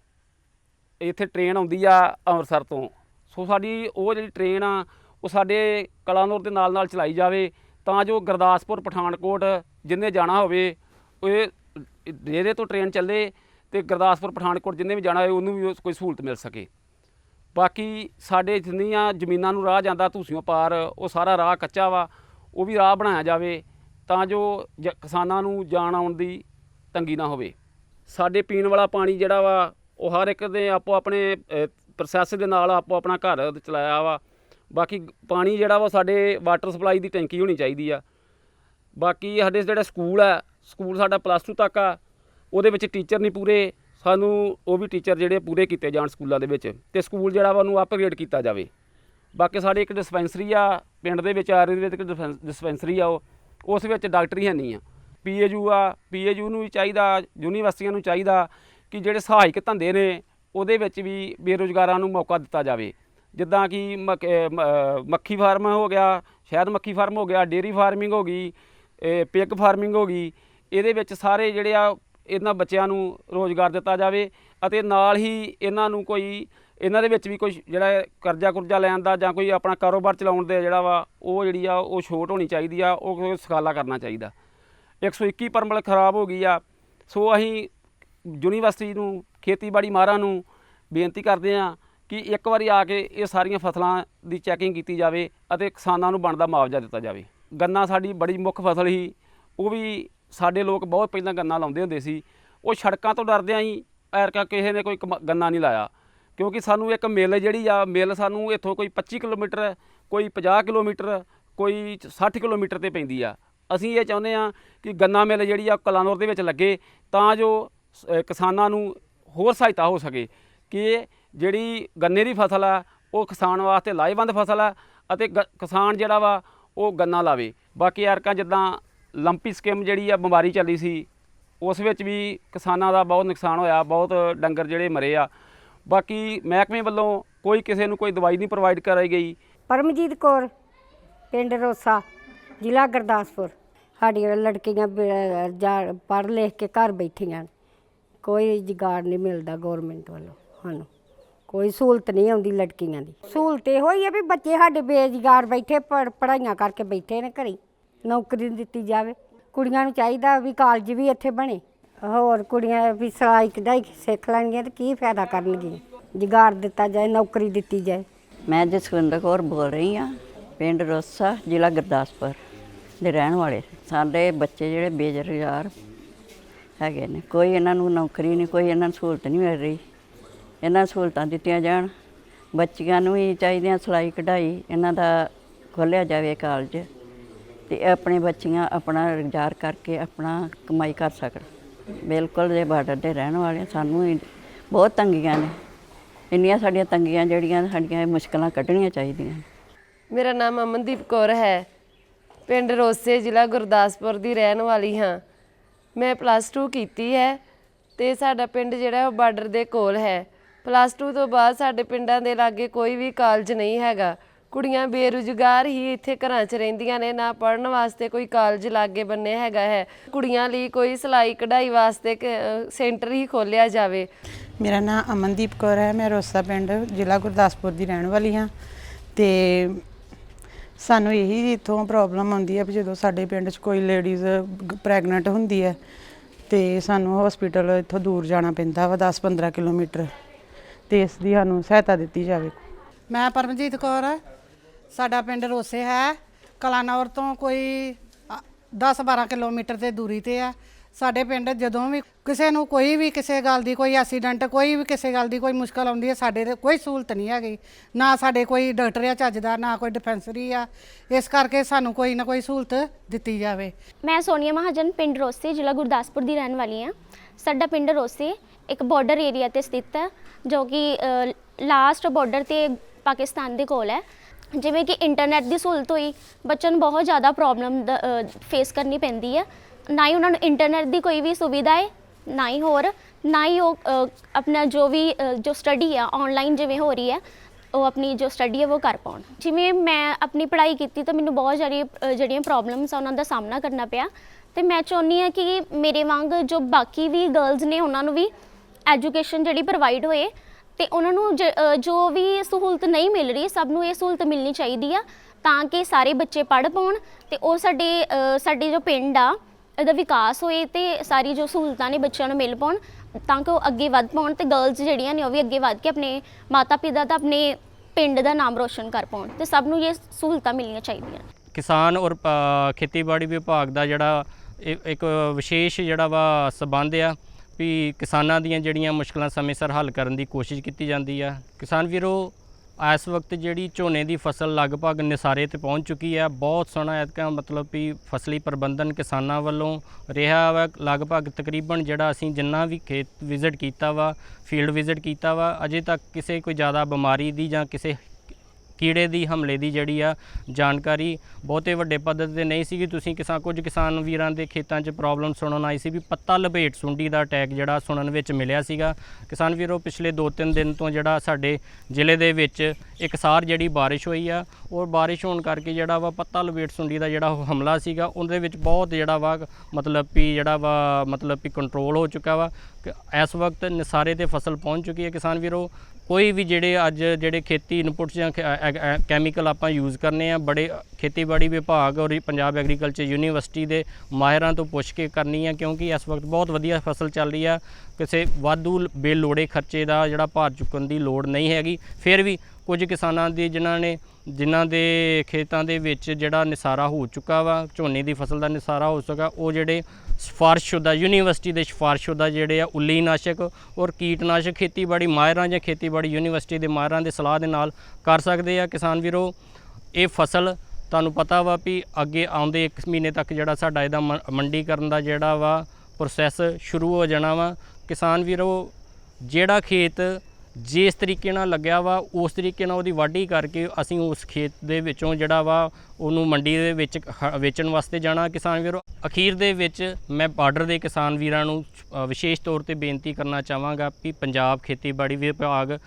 ਇੱਥੇ ਟ੍ਰੇਨ ਆਉਂਦੀ ਆ ਅੰਮ੍ਰਿਤਸਰ ਤੋਂ। ਸੋ ਸਾਡੀ ਉਹ ਜਿਹੜੀ ਟ੍ਰੇਨ ਆ, ਉਹ ਸਾਡੇ ਕਲਾਨੌਰ ਦੇ ਨਾਲ ਨਾਲ ਚਲਾਈ ਜਾਵੇ, ਤਾਂ ਜੋ ਗੁਰਦਾਸਪੁਰ, ਪਠਾਨਕੋਟ ਜਿੰਨੇ ਜਾਣਾ ਹੋਵੇ, ਉਹ ਇਹ ਡੇਰੇ ਤੋਂ ਟ੍ਰੇਨ ਚੱਲੇ ਤੇ ਗੁਰਦਾਸਪੁਰ, ਪਠਾਨਕੋਟ ਜਿੰਨੇ ਵੀ ਜਾਣਾ ਹੋਵੇ ਉਹਨੂੰ ਵੀ ਉਸ- ਕੋਈ ਸਹੂਲਤ ਮਿਲ ਸਕੇ। ਬਾਕੀ ਸਾਡੇ ਜਿੰਨੀਆਂ ਜ਼ਮੀਨਾਂ ਨੂੰ ਰਾਹ ਜਾਂਦਾ ਧੂਸੀਆਂ ਪਾਰ, ਉਹ ਸਾਰਾ ਰਾਹ ਕੱਚਾ ਵਾ, ਉਹ ਵੀ ਰਾਹ ਬਣਾਇਆ ਜਾਵੇ ਤਾਂ ਜੋ ਜ- ਕਿਸਾਨਾਂ ਨੂੰ ਜਾਣ ਆਉਣ ਦੀ ਤੰਗੀ ਨਾ ਹੋਵੇ। ਸਾਡੇ ਪੀਣ ਵਾਲਾ ਪਾਣੀ ਜਿਹੜਾ ਵਾ, ਉਹ ਹਰ ਇੱਕ ਦੇ ਆਪੋ ਆਪਣੇ ਪ੍ਰੋਸੈਸ ਦੇ ਨਾਲ ਆਪੋ ਆਪਣਾ ਘਰ ਚਲਾਇਆ ਵਾ। ਬਾਕੀ ਪਾਣੀ ਜਿਹੜਾ ਵਾ, ਸਾਡੇ ਵਾਟਰ ਸਪਲਾਈ ਦੀ ਟੈਂਕੀ ਹੋਣੀ ਚਾਹੀਦੀ ਆ। ਬਾਕੀ ਸਾਡੇ ਜਿਹੜਾ ਸਕੂਲ ਆ, ਸਕੂਲ ਸਾਡਾ ਪਲੱਸ 2 ਤੱਕ ਆ, ਉਹਦੇ ਵਿੱਚ ਟੀਚਰ ਨਹੀਂ ਪੂਰੇ। ਸਾਨੂੰ ਉਹ ਵੀ ਟੀਚਰ ਜਿਹੜੇ ਪੂਰੇ ਕੀਤੇ ਜਾਣ ਸਕੂਲਾਂ ਦੇ ਵਿੱਚ ਤੇ ਸਕੂਲ ਜਿਹੜਾ ਵਾ ਉਹਨੂੰ ਅਪਗ੍ਰੇਡ ਕੀਤਾ ਜਾਵੇ। ਬਾਕੀ ਸਾਡੇ ਇੱਕ ਡਿਸਪੈਂਸਰੀ ਆ, ਪਿੰਡ ਦੇ ਵਿੱਚ ਆਯੁਰਵੈਦਿਕ ਡਿਸਪੈਂਸ- ਡਿਸਪੈਂਸਰੀ ਆ ਉਹ, ਉਸ ਵਿੱਚ ਡਾਕਟਰੀ ਹੈ ਨਹੀਂ ਆ। ਪੀਏਯੂ ਆ ਪੀਏਯੂ ਨੂੰ ਵੀ ਚਾਹੀਦਾ, ਯੂਨੀਵਰਸਿਟੀਆਂ ਨੂੰ ਚਾਹੀਦਾ ਕਿ ਜਿਹੜੇ ਸਹਾਇਕ ਧੰਦੇ ਨੇ, ਉਹਦੇ ਵਿੱਚ ਵੀ ਬੇਰੁਜ਼ਗਾਰਾਂ ਨੂੰ ਮੌਕਾ ਦਿੱਤਾ ਜਾਵੇ। ਜਿੱਦਾਂ ਕਿ ਮੱਖੀ ਫਾਰਮ ਹੋ ਗਿਆ, ਸ਼ਹਿਦ ਮੱਖੀ ਫਾਰਮ ਹੋ ਗਿਆ ਡੇਰੀ ਫਾਰਮਿੰਗ ਹੋ ਗਈ ਪਿਗ ਫਾਰਮਿੰਗ ਹੋ ਗਈ, ਇਹਦੇ ਵਿੱਚ ਸਾਰੇ ਜਿਹੜੇ ਆ ਇਹਨਾਂ ਬੱਚਿਆਂ ਨੂੰ ਰੋਜ਼ਗਾਰ ਦਿੱਤਾ ਜਾਵੇ ਅਤੇ ਨਾਲ ਹੀ ਇਹਨਾਂ ਨੂੰ ਕੋਈ, ਇਹਨਾਂ ਦੇ ਵਿੱਚ ਵੀ ਕੋਈ ਜਿਹੜਾ ਕਰਜ਼ਾ ਕੁਰਜ਼ਾ ਲੈਣ ਦਾ ਜਾਂ ਕੋਈ ਆਪਣਾ ਕਾਰੋਬਾਰ ਚਲਾਉਣ ਦੇ ਜਿਹੜਾ ਵਾ, ਉਹ ਜਿਹੜੀ ਆ, ਉਹ ਛੋਟ ਹੋਣੀ ਚਾਹੀਦੀ ਆ, ਉਹ ਕੋਈ ਸਖਾਲਾ ਕਰਨਾ ਚਾਹੀਦਾ। 121 ਪਰਮਲ ਖਰਾਬ ਹੋ ਗਈ ਆ, ਸੋ ਅਸੀਂ ਯੂਨੀਵਰਸਿਟੀ ਨੂੰ, ਖੇਤੀਬਾੜੀ ਮਾਹਰਾਂ ਨੂੰ ਬੇਨਤੀ ਕਰਦੇ ਆ ਕਿ ਇੱਕ ਵਾਰੀ ਆ ਕੇ ਇਹ ਸਾਰੀਆਂ ਫਸਲਾਂ ਦੀ ਚੈਕਿੰਗ ਕੀਤੀ ਜਾਵੇ ਅਤੇ ਕਿਸਾਨਾਂ ਨੂੰ ਬਣਦਾ ਮੁਆਵਜ਼ਾ ਦਿੱਤਾ ਜਾਵੇ। ਗੰਨਾ ਸਾਡੀ ਬੜੀ ਮੁੱਖ ਫਸਲ ਸੀ, ਉਹ ਵੀ ਸਾਡੇ ਲੋਕ ਬਹੁਤ ਪਹਿਲਾਂ ਗੰਨਾ ਲਾਉਂਦੇ ਹੁੰਦੇ ਸੀ। ਉਹ ਸੜਕਾਂ ਤੋਂ ਡਰਦਿਆਂ ਹੀ ਐਰਕਾ ਕਿਸੇ ਨੇ ਕੋਈ ਕਮ- ਗੰਨਾ ਨਹੀਂ ਲਾਇਆ। ਕਿਉਂਕਿ ਸਾਨੂੰ ਇੱਕ ਮਿੱਲ ਜਿਹੜੀ ਆ ਮਿੱਲ ਸਾਨੂੰ ਇੱਥੋਂ ਕੋਈ 25 ਕਿਲੋਮੀਟਰ ਕੋਈ 50 ਕਿਲੋਮੀਟਰ ਕੋਈ 60 ਕਿਲੋਮੀਟਰ ਤੇ ਪੈਂਦੀ ਆ। ਅਸੀਂ ਇਹ ਚਾਹੁੰਦੇ ਆ ਕਿ ਗੰਨਾ ਮਿੱਲ ਜਿਹੜੀ ਆ ਕਲਾਨੌਰ ਦੇ ਵਿੱਚ ਲੱਗੇ ਤਾਂ ਜੋ ਸ- ਅ, ਕਿਸਾਨਾਂ ਨੂੰ ਹੋਰ ਸਹਾਇਤਾ ਹੋ ਸਕੇ ਕਿ ਜਿਹੜੀ ਗੰਨੇ ਦੀ ਫਸਲ ਆ ਉਹ ਕਿਸਾਨ ਵਾਸਤੇ ਲਾਹੇਵੰਦ ਫਸਲ ਆ ਅਤੇ ਗ- ਕਿਸਾਨ ਜਿਹੜਾ ਵਾ ਉਹ ਗੰਨਾ ਲਾਵੇ। ਬਾਕੀ ਐਰਕਾਂ ਜਿੱਦਾਂ ਲੰਪੀ ਸਕੀਮ ਜਿਹੜੀ ਆ ਬਿਮਾਰੀ ਚੱਲੀ ਸੀ, ਉਸ ਵਿੱਚ ਵੀ ਕਿਸਾਨਾਂ ਦਾ ਬਹੁਤ ਨੁਕਸਾਨ ਹੋਇਆ, ਬਹੁਤ ਡੰਗਰ ਜਿਹੜੇ ਮਰੇ ਆ। ਬਾਕੀ ਮਹਿਕਮੇ ਵੱਲੋਂ ਕੋਈ ਕਿਸੇ ਨੂੰ ਕੋਈ ਦਵਾਈ ਨਹੀਂ ਪ੍ਰੋਵਾਈਡ ਕਰਾਈ ਗਈ। ਪਰਮਜੀਤ ਕੌਰ, ਪਿੰਡ ਰੋਸਾ, ਜ਼ਿਲ੍ਹਾ ਗੁਰਦਾਸਪੁਰ। ਸਾਡੀਆਂ ਲੜਕੀਆਂ ਪੜ੍ਹ ਲਿਖ ਕੇ ਘਰ ਬੈਠੀਆਂ ਕੋਈ ਜੁਗਾੜ ਨਹੀਂ ਮਿਲਦਾ ਗਵਰਨਮੈਂਟ ਵੱਲੋਂ ਸਾਨੂੰ। ਕੋਈ ਸਹੂਲਤ ਨਹੀਂ ਆਉਂਦੀ ਲੜਕੀਆਂ ਦੀ। ਸਹੂਲਤ ਇਹੋ ਹੀ ਹੈ ਵੀ ਬੱਚੇ ਸਾਡੇ ਬੇਰੁਜ਼ਗਾਰ ਬੈਠੇ, ਪੜ੍ਹ- ਪੜ੍ਹਾਈਆਂ ਕਰਕੇ ਬੈਠੇ ਨੇ ਘਰੇ। ਨੌਕਰੀ ਦਿੱਤੀ ਜਾਵੇ। ਕੁੜੀਆਂ ਨੂੰ ਚਾਹੀਦਾ ਵੀ ਕਾਲਜ ਵੀ ਇੱਥੇ ਬਣੇ। ਹੋਰ ਕੁੜੀਆਂ ਵੀ ਸਿਲਾਈ ਕਢਾਈ ਸਿੱਖ ਲੈਣਗੀਆਂ ਤੇ ਕੀ ਫਾਇਦਾ ਕਰਨਗੀਆਂ? ਜੁਗਾੜ ਦਿੱਤਾ ਜਾਏ, ਨੌਕਰੀ ਦਿੱਤੀ ਜਾਏ। ਮੈਂ ਜਸਵਿੰਦਰ ਕੌਰ ਬੋਲ ਰਹੀ ਹਾਂ, ਪਿੰਡ ਰੋਸਾ, ਜ਼ਿਲ੍ਹਾ ਗੁਰਦਾਸਪੁਰ ਦੇ ਰਹਿਣ ਵਾਲੇ ਸਾਡੇ ਬੱਚੇ ਜਿਹੜੇ ਬੇਰੁਜ਼ਗਾਰ ਹੈਗੇ ਨੇ, ਕੋਈ ਇਹਨਾਂ ਨੂੰ ਨੌਕਰੀ ਨਹੀਂ, ਕੋਈ ਇਹਨਾਂ ਨੂੰ ਸਹੂਲਤ ਨਹੀਂ ਮਿਲ ਰਹੀ। ਇਹਨਾਂ ਨੂੰ ਸਹੂਲਤਾਂ ਦਿੱਤੀਆਂ ਜਾਣ, ਬੱਚਿਆਂ ਨੂੰ ਵੀ ਚਾਹੀਦੀਆਂ ਸਿਲਾਈ ਕਢਾਈ, ਇਹਨਾਂ ਦਾ ਖੋਲ੍ਹਿਆ ਜਾਵੇ ਕਾਲਜ ਤੇ ਆਪਣੇ ਬੱਚੀਆਂ ਆਪਣਾ ਰੁਜ਼ਗਾਰ ਕਰਕੇ ਆਪਣਾ ਕਮਾਈ ਕਰ ਸਕਣ। ਬਿਲਕੁਲ ਜੇ ਬਾਰਡਰ ਦੇ ਰਹਿਣ ਵਾਲੇ ਸਾਨੂੰ ਹੀ ਬਹੁਤ ਤੰਗੀਆਂ ਨੇ। ਇੰਨੀਆਂ ਸਾਡੀਆਂ ਤੰਗੀਆਂ ਜਿਹੜੀਆਂ ਸਾਡੀਆਂ ਇਹ ਮੁਸ਼ਕਲਾਂ ਕੱਢਣੀਆਂ ਚਾਹੀਦੀਆਂ। ਮੇਰਾ ਨਾਮ ਅਮਨਦੀਪ ਕੌਰ ਹੈ। ਪਿੰਡ ਰੋਸੇ ਜ਼ਿਲ੍ਹਾ ਗੁਰਦਾਸਪੁਰ ਦੀ ਰਹਿਣ ਵਾਲੀ ਹਾਂ। ਮੈਂ ਪਲੱਸ 2 ਕੀਤੀ ਹੈ ਤੇ ਸਾਡਾ ਪਿੰਡ ਜਿਹੜਾ ਉਹ ਬਾਰਡਰ ਦੇ ਕੋਲ ਹੈ। ਪਲੱਸ 2 ਤੋਂ ਬਾਅਦ ਸਾਡੇ ਪਿੰਡਾਂ ਦੇ ਲਾਗੇ ਕੋਈ ਵੀ ਕਾਲਜ ਨਹੀਂ ਹੈਗਾ। ਕੁੜੀਆਂ ਬੇਰੁਜ਼ਗਾਰ ਹੀ ਇੱਥੇ ਘਰਾਂ 'ਚ ਰਹਿੰਦੀਆਂ ਨੇ ਨਾ ਪੜਨ ਵਾਸਤੇ ਕੋਈ ਕਾਲਜ ਲਾਗੇ ਬੰਨੇ ਹੈਗਾ ਹੈ। ਕੁੜੀਆਂ ਲਈ ਕੋਈ ਸਿਲਾਈ ਕਢਾਈ ਵਾਸਤੇ ਸੈਂਟਰ ਹੀ ਖੋਲਿਆ ਜਾਵੇ। ਮੇਰਾ ਨਾਮ ਅਮਨਦੀਪ ਕੌਰ ਹੈ ਮੈਂ ਰੋਸਾ ਪਿੰਡ ਜ਼ਿਲ੍ਹਾ ਗੁਰਦਾਸਪੁਰ ਦੀ ਰਹਿਣ ਵਾਲੀ ਹਾਂ ਤੇ ਸਾਨੂੰ ਇਹੀ ਇਥੋਂ ਪ੍ਰੋਬਲਮ ਆਉਂਦੀ ਹੈ ਵੀ ਜਦੋਂ ਸਾਡੇ ਪਿੰਡ 'ਚ ਕੋਈ ਲੇਡੀਜ਼ ਪ੍ਰੈਗਨੈਂਟ ਹੁੰਦੀ ਹੈ ਤੇ ਸਾਨੂੰ ਹਸਪੀਟਲ ਇੱਥੋਂ ਦੂਰ ਜਾਣਾ ਪੈਂਦਾ ਵਾ 10-15 ਕਿਲੋਮੀਟਰ ਤੇ ਇਸ ਦੀ ਸਾਨੂੰ ਸਹਾਇਤਾ ਦਿੱਤੀ ਜਾਵੇ। ਮੈਂ ਪਰਮਜੀਤ ਕੌਰ ਸਾਡਾ ਪਿੰਡ ਰੋਸੇ ਹੈ। ਕਲਾਨੌਰ ਤੋਂ ਕੋਈ 10-12 ਕਿਲੋਮੀਟਰ ਤੇ ਦੂਰੀ ਤੇ ਹੈ। ਸਾਡੇ ਪਿੰਡ ਜਦੋਂ ਵੀ ਕਿਸੇ ਨੂੰ ਕੋਈ ਵੀ ਕਿਸੇ ਗੱਲ ਦੀ ਕੋਈ ਐਕਸੀਡੈਂਟ, ਕੋਈ ਵੀ ਕਿਸੇ ਗੱਲ ਦੀ ਕੋਈ ਮੁਸ਼ਕਲ ਆਉਂਦੀ ਹੈ, ਸਾਡੇ 'ਤੇ ਕੋਈ ਸਹੂਲਤ ਨਹੀਂ ਹੈਗੀ। ਨਾ ਸਾਡੇ ਕੋਈ ਡਾਕਟਰ ਆ ਚੱਜ ਦਾ, ਨਾ ਕੋਈ ਡਿਸਪੈਂਸਰੀ ਆ। ਇਸ ਕਰਕੇ ਸਾਨੂੰ ਕੋਈ ਨਾ ਕੋਈ ਸਹੂਲਤ ਦਿੱਤੀ ਜਾਵੇ। ਮੈਂ ਸੋਨੀਆ ਮਹਾਜਨ, ਪਿੰਡ ਰੋਸੇ, ਜ਼ਿਲ੍ਹਾ ਗੁਰਦਾਸਪੁਰ ਦੀ ਰਹਿਣ ਵਾਲੀ ਹਾਂ। ਸਾਡਾ ਪਿੰਡ ਰੋਸੇ ਇੱਕ ਬਾਰਡਰ ਏਰੀਆ ਤੇ ਸਥਿਤ ਹੈ, ਜੋ ਕਿ ਲਾਸਟ ਬਾਰਡਰ ਤੇ ਪਾਕਿਸਤਾਨ ਦੇ ਕੋਲ ਹੈ। ਜਿਵੇਂ ਕਿ ਇੰਟਰਨੈਟ ਦੀ ਸਹੂਲਤ ਹੋਈ, ਬੱਚਿਆਂ ਨੂੰ ਬਹੁਤ ਜ਼ਿਆਦਾ ਪ੍ਰੋਬਲਮ ਫੇਸ ਕਰਨੀ ਪੈਂਦੀ ਹੈ ਨਾ ਹੀ ਉਹਨਾਂ ਨੂੰ ਇੰਟਰਨੈਟ ਦੀ ਕੋਈ ਵੀ ਸੁਵਿਧਾ ਹੈ ਨਾ ਹੀ ਹੋਰ, ਨਾ ਹੀ ਉਹ ਆਪਣਾ ਜੋ ਵੀ ਜੋ ਸਟੱਡੀ ਆ ਆਨਲਾਈਨ ਜਿਵੇਂ ਹੋ ਰਹੀ ਹੈ ਉਹ ਆਪਣੀ ਜੋ ਸਟੱਡੀ ਹੈ ਉਹ ਕਰ ਪਾਉਣ। ਜਿਵੇਂ ਮੈਂ ਆਪਣੀ ਪੜ੍ਹਾਈ ਕੀਤੀ ਤਾਂ ਮੈਨੂੰ ਬਹੁਤ ਸਾਰੀ ਜਿਹੜੀਆਂ ਪ੍ਰੋਬਲਮਸ ਆ ਉਹਨਾਂ ਦਾ ਸਾਹਮਣਾ ਕਰਨਾ ਪਿਆ। ਤੇ ਮੈਂ ਚਾਹੁੰਦੀ ਹਾਂ ਕਿ ਮੇਰੇ ਵਾਂਗ ਜੋ ਬਾਕੀ ਵੀ ਗਰਲਸ ਨੇ ਉਹਨਾਂ ਨੂੰ ਵੀ ਐਜੂਕੇਸ਼ਨ ਜਿਹੜੀ ਪ੍ਰੋਵਾਈਡ ਹੋਏ ਤੇ ਉਹਨਾਂ ਨੂੰ ਜ- ਅ, ਜੋ ਵੀ ਸਹੂਲਤ ਨਹੀਂ ਮਿਲ ਰਹੀ ਸਭ ਨੂੰ ਇਹ ਸਹੂਲਤ ਮਿਲਣੀ ਚਾਹੀਦੀ ਆ ਤਾਂ ਕਿ ਸਾਰੇ ਬੱਚੇ ਪੜ੍ਹ ਪਾਉਣ ਤੇ ਉਹ ਸਾਡੇ ਅ, ਸਾਡੇ ਜੋ ਪਿੰਡ ਆ ਇਹਦਾ ਵਿਕਾਸ ਹੋਏ ਤੇ ਸਾਰੀ ਜੋ ਸਹੂਲਤਾਂ ਨੇ ਬੱਚਿਆਂ ਨੂੰ ਮਿਲ ਪਾਉਣ ਤਾਂ ਕਿ ਉਹ ਅੱਗੇ ਵੱਧ ਪਾਉਣ ਤੇ ਗਰਲਸ ਜਿਹੜੀਆਂ ਨੇ ਉਹ ਵੀ ਅੱਗੇ ਵੱਧ ਕੇ ਆਪਣੇ ਮਾਤਾ ਪਿਤਾ ਦਾ ਆਪਣੇ ਪਿੰਡ ਦਾ ਨਾਮ ਰੋਸ਼ਨ ਕਰ ਪਾਉਣ ਤੇ ਸਭ ਨੂੰ ਇਹ ਸਹੂਲਤਾਂ ਮਿਲਣੀਆਂ ਚਾਹੀਦੀਆਂ ਕਿਸਾਨ ਔਰ ਪ- ਖੇਤੀਬਾੜੀ ਵਿਭਾਗ ਦਾ ਜਿਹੜਾ ਇਹ- ਇੱਕ ਵਿਸ਼ੇਸ਼ ਜਿਹੜਾ ਵਾ ਸਬੰਧ ਆ ਵੀ ਕਿਸਾਨਾਂ ਦੀਆਂ ਜਿਹੜੀਆਂ ਮੁਸ਼ਕਲਾਂ ਸਮੇਂ ਸਿਰ ਹੱਲ ਕਰਨ ਦੀ ਕੋਸ਼ਿਸ਼ ਕੀਤੀ ਜਾਂਦੀ ਆ। ਕਿਸਾਨ ਵੀਰੋ, ਇਸ ਵਕਤ ਜਿਹੜੀ ਝੋਨੇ ਦੀ ਫਸਲ ਲਗਭਗ ਨਿਸਾਰੇ ਤੇ ਪਹੁੰਚ ਚੁੱਕੀ ਹੈ ਬਹੁਤ ਸੋਹਣਾ ਐਤਕਾਂ ਮਤਲਬ ਵੀ ਫਸਲੀ ਪ੍ਰਬੰਧਨ ਕਿਸਾਨਾਂ ਵੱਲੋਂ ਰਿਹਾ ਵਾ। ਲਗਭਗ ਤਕਰੀਬਨ ਜਿਹੜਾ ਅਸੀਂ ਜਿੰਨਾ ਵੀ ਖੇਤ ਵਿਜ਼ਿਟ ਕੀਤਾ ਵਾ ਫੀਲਡ ਵਿਜ਼ਿਟ ਕੀਤਾ ਵਾ, ਅਜੇ ਤੱਕ ਕਿਸੇ ਕੋਈ ਜ਼ਿਆਦਾ ਬਿਮਾਰੀ ਦੀ ਜਾਂ ਕਿਸੇ ਕੀੜੇ ਦੀ ਹਮਲੇ ਦੀ ਜਿਹੜੀ ਆ ਜਾਣਕਾਰੀ ਬਹੁਤੇ ਵੱਡੇ ਪੱਧਰ ਤੇ ਨਹੀਂ ਸੀਗੀ। ਤੁਸੀਂ ਕਿਸਾਨ, ਕੁਝ ਕਿਸਾਨ ਵੀਰਾਂ ਦੇ ਖੇਤਾਂ 'ਚ ਪ੍ਰੋਬਲਮ ਸੁਣਨ ਆਈ ਸੀ ਵੀ ਪੱਤਾ ਲਪੇਟ ਸੁੰਡੀ ਦਾ ਅਟੈਕ ਜਿਹੜਾ ਸੁਣਨ ਵਿੱਚ ਮਿਲਿਆ ਸੀਗਾ। ਕਿਸਾਨ ਵੀਰੋ, ਪਿਛਲੇ 2-3 ਦਿਨ ਤੋਂ ਜਿਹੜਾ ਸਾਡੇ ਜ਼ਿਲ੍ਹੇ ਦੇ ਵਿੱਚ ਇਕਸਾਰ ਜਿਹੜੀ ਬਾਰਿਸ਼ ਹੋਈ ਆ ਔਰ ਬਾਰਿਸ਼ ਹੋਣ ਕਰਕੇ ਜਿਹੜਾ ਵਾ ਪੱਤਾ ਲਪੇਟ ਸੁੰਡੀ ਦਾ ਜਿਹੜਾ ਉਹ ਹਮਲਾ ਸੀਗਾ, ਉਹਦੇ ਵਿੱਚ ਬਹੁਤ ਜਿਹੜਾ ਵਾ ਮਤਲਬ ਵੀ ਜਿਹੜਾ ਵਾ ਮਤਲਬ ਵੀ ਕੰਟਰੋਲ ਹੋ ਚੁੱਕਾ ਵਾ। ਕਿ ਇਸ ਵਕਤ ਨਸਾਰੇ ਤੇ ਫਸਲ ਪਹੁੰਚ ਚੁੱਕੀ ਹੈ ਕਿਸਾਨ ਵੀਰੋ। ਕੋਈ ਵੀ ਜਿਹੜੇ ਅੱਜ ਜਿਹੜੇ ਖੇਤੀ ਇਨਪੁਟਸ ਜਾਂ ਕੈਮੀਕਲ ਆਪਾਂ ਯੂਜ਼ ਕਰਨੇ ਆ, ਬੜੇ ਖੇਤੀਬਾੜੀ ਵਿਭਾਗ ਔਰ ਪੰਜਾਬ ਐਗਰੀਕਲਚਰ ਯੂਨੀਵਰਸਿਟੀ ਦੇ ਮਾਹਿਰਾਂ ਤੋਂ ਪੁੱਛ ਕੇ ਕਰਨੀ ਆ, ਕਿਉਂਕਿ ਇਸ ਵਕਤ ਬਹੁਤ ਵਧੀਆ ਫਸਲ ਚੱਲ ਰਹੀ ਆ। ਕਿਸੇ ਵਾਧੂ ਬੇਲੋੜੇ ਖਰਚੇ ਦਾ ਜਿਹੜਾ ਭਾਰ ਚੁੱਕਣ ਦੀ ਲੋੜ ਨਹੀਂ ਹੈਗੀ। ਫਿਰ ਵੀ ਕੁਝ ਕਿਸਾਨਾਂ ਦੀ ਜਿਨ੍ਹਾਂ ਨੇ ਜਿਨ੍ਹਾਂ ਦੇ ਖੇਤਾਂ ਦੇ ਵਿੱਚ ਜਿਹੜਾ ਨਿਸਾਰਾ ਹੋ ਚੁੱਕਾ ਵਾ, ਝੋਨੇ ਦੀ ਫਸਲ ਦਾ ਨਿਸਾਰਾ ਹੋ ਸਕਾ ਉਹ ਜਿਹੜੇ ਸਿਫਾਰਸ਼ਸ਼ੁਦਾ ਯੂਨੀਵਰਸਿਟੀ ਦੇ ਸਿਫਾਰਸ਼ਸ਼ੁਦਾ ਜਿਹੜੇ ਆ ਉੱਲੀ ਨਾਸ਼ਕ ਔਰ ਕੀਟਨਾਸ਼ਕ ਖੇਤੀਬਾੜੀ ਮਾਹਿਰਾਂ ਜਾਂ ਖੇਤੀਬਾੜੀ ਯੂਨੀਵਰਸਿਟੀ ਦੇ ਮਾਹਿਰਾਂ ਦੇ ਸਲਾਹ ਦੇ ਨਾਲ ਕਰ ਸਕਦੇ ਆ। ਕਿਸਾਨ ਵੀਰੋ, ਇਹ ਫਸਲ ਤੁਹਾਨੂੰ ਪਤਾ ਵਾ ਵੀ ਅੱਗੇ ਆਉਂਦੇ 1 ਮਹੀਨੇ ਤੱਕ ਜਿਹੜਾ ਸਾਡਾ ਇਹਦਾ ਮ- ਮੰਡੀਕਰਨ ਦਾ ਜਿਹੜਾ ਵਾ ਪ੍ਰੋਸੈਸ ਸ਼ੁਰੂ ਹੋ ਜਾਣਾ ਵਾ। ਕਿਸਾਨ ਵੀਰੋ, ਜਿਹੜਾ ਖੇਤ ਜਿਸ ਤਰੀਕੇ ਨਾਲ ਲੱਗਿਆ ਵਾ, ਉਸ ਤਰੀਕੇ ਨਾਲ ਉਹਦੀ ਵਾਢੀ ਕਰਕੇ ਅਸੀਂ ਉਸ ਖੇਤ ਦੇ ਵਿੱਚੋਂ ਜਿਹੜਾ ਵਾ, ਉਹਨੂੰ ਮੰਡੀ ਦੇ ਵਿੱਚ ਖ- ਵੇਚਣ ਵਾਸਤੇ ਜਾਣਾ। ਕਿਸਾਨ ਵੀਰੋ, ਅਖੀਰ ਦੇ ਵਿੱਚ ਮੈਂ ਬਾਰਡਰ ਦੇ ਕਿਸਾਨ ਵੀਰਾਂ ਨੂੰ ਵਿਸ਼ੇਸ਼ ਤੌਰ ਤੇ ਬੇਨਤੀ ਕਰਨਾ ਚਾਹਾਂਗਾ ਕਿ ਪੰਜਾਬ ਖੇਤੀਬਾੜੀ ਵਿਭਾਗ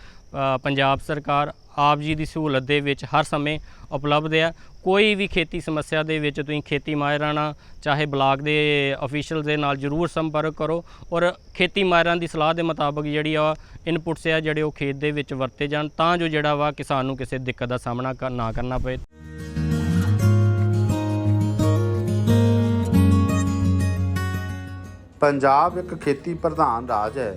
ਪੰਜਾਬ ਸਰਕਾਰ ਆਪ ਜੀ ਦੀ ਸਹੂਲਤ ਦੇ ਵਿੱਚ ਹਰ ਸਮੇਂ ਉਪਲਬਧ ਹੈ ਕੋਈ ਵੀ ਖੇਤੀ ਸਮੱਸਿਆ ਦੇ ਵਿੱਚ ਤੁਸੀਂ ਖੇਤੀ ਮਾਹਿਰਾਂ ਨਾਲ, ਚਾਹੇ ਬਲਾਕ ਦੇ ਅਫੀਸ਼ੀਅਲ ਦੇ ਨਾਲ ਜ਼ਰੂਰ ਸੰਪਰਕ ਕਰੋ ਔਰ ਖੇਤੀ ਮਾਹਿਰਾਂ ਦੀ ਸਲਾਹ ਦੇ ਮੁਤਾਬਕ ਜਿਹੜੀ ਆ ਇਨਪੁਟਸ ਆ, ਜਿਹੜੇ ਉਹ ਖੇਤ ਦੇ ਵਿੱਚ ਵਰਤੇ ਜਾਣ ਤਾਂ ਜੋ ਜਿਹੜਾ ਵਾ ਕਿਸਾਨ ਨੂੰ ਕਿਸੇ ਦਿੱਕਤ ਦਾ ਸਾਹਮਣਾ ਨਾ ਕਰਨਾ ਪਏ ਪੰਜਾਬ ਇੱਕ ਖੇਤੀ ਪ੍ਰਧਾਨ ਰਾਜ ਹੈ।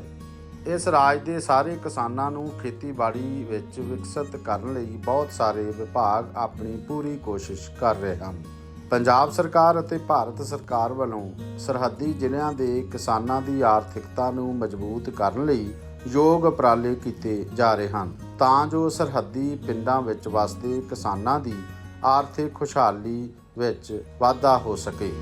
ਇਸ ਰਾਜ ਦੇ ਸਾਰੇ ਕਿਸਾਨਾਂ ਨੂੰ ਖੇਤੀਬਾੜੀ ਵਿੱਚ ਵਿਕਸਿਤ ਕਰਨ ਲਈ ਬਹੁਤ ਸਾਰੇ ਵਿਭਾਗ ਆਪਣੀ ਪੂਰੀ ਕੋਸ਼ਿਸ਼ ਕਰ ਰਹੇ ਹਨ। ਪੰਜਾਬ ਸਰਕਾਰ ਅਤੇ ਭਾਰਤ ਸਰਕਾਰ ਵੱਲੋਂ ਸਰਹੱਦੀ ਜ਼ਿਲ੍ਹਿਆਂ ਦੇ ਕਿਸਾਨਾਂ ਦੀ ਆਰਥਿਕਤਾ ਨੂੰ ਮਜ਼ਬੂਤ ਕਰਨ ਲਈ ਯੋਗ ਉਪਰਾਲੇ ਕੀਤੇ ਜਾ ਰਹੇ ਹਨ। ਤਾਂ ਜੋ ਸਰਹੱਦੀ ਪਿੰਡਾਂ ਵਿੱਚ ਵਸਦੇ ਕਿਸਾਨਾਂ ਦੀ ਆਰਥਿਕ ਖੁਸ਼ਹਾਲੀ ਵਿੱਚ ਵਾਧਾ ਹੋ ਸਕੇ।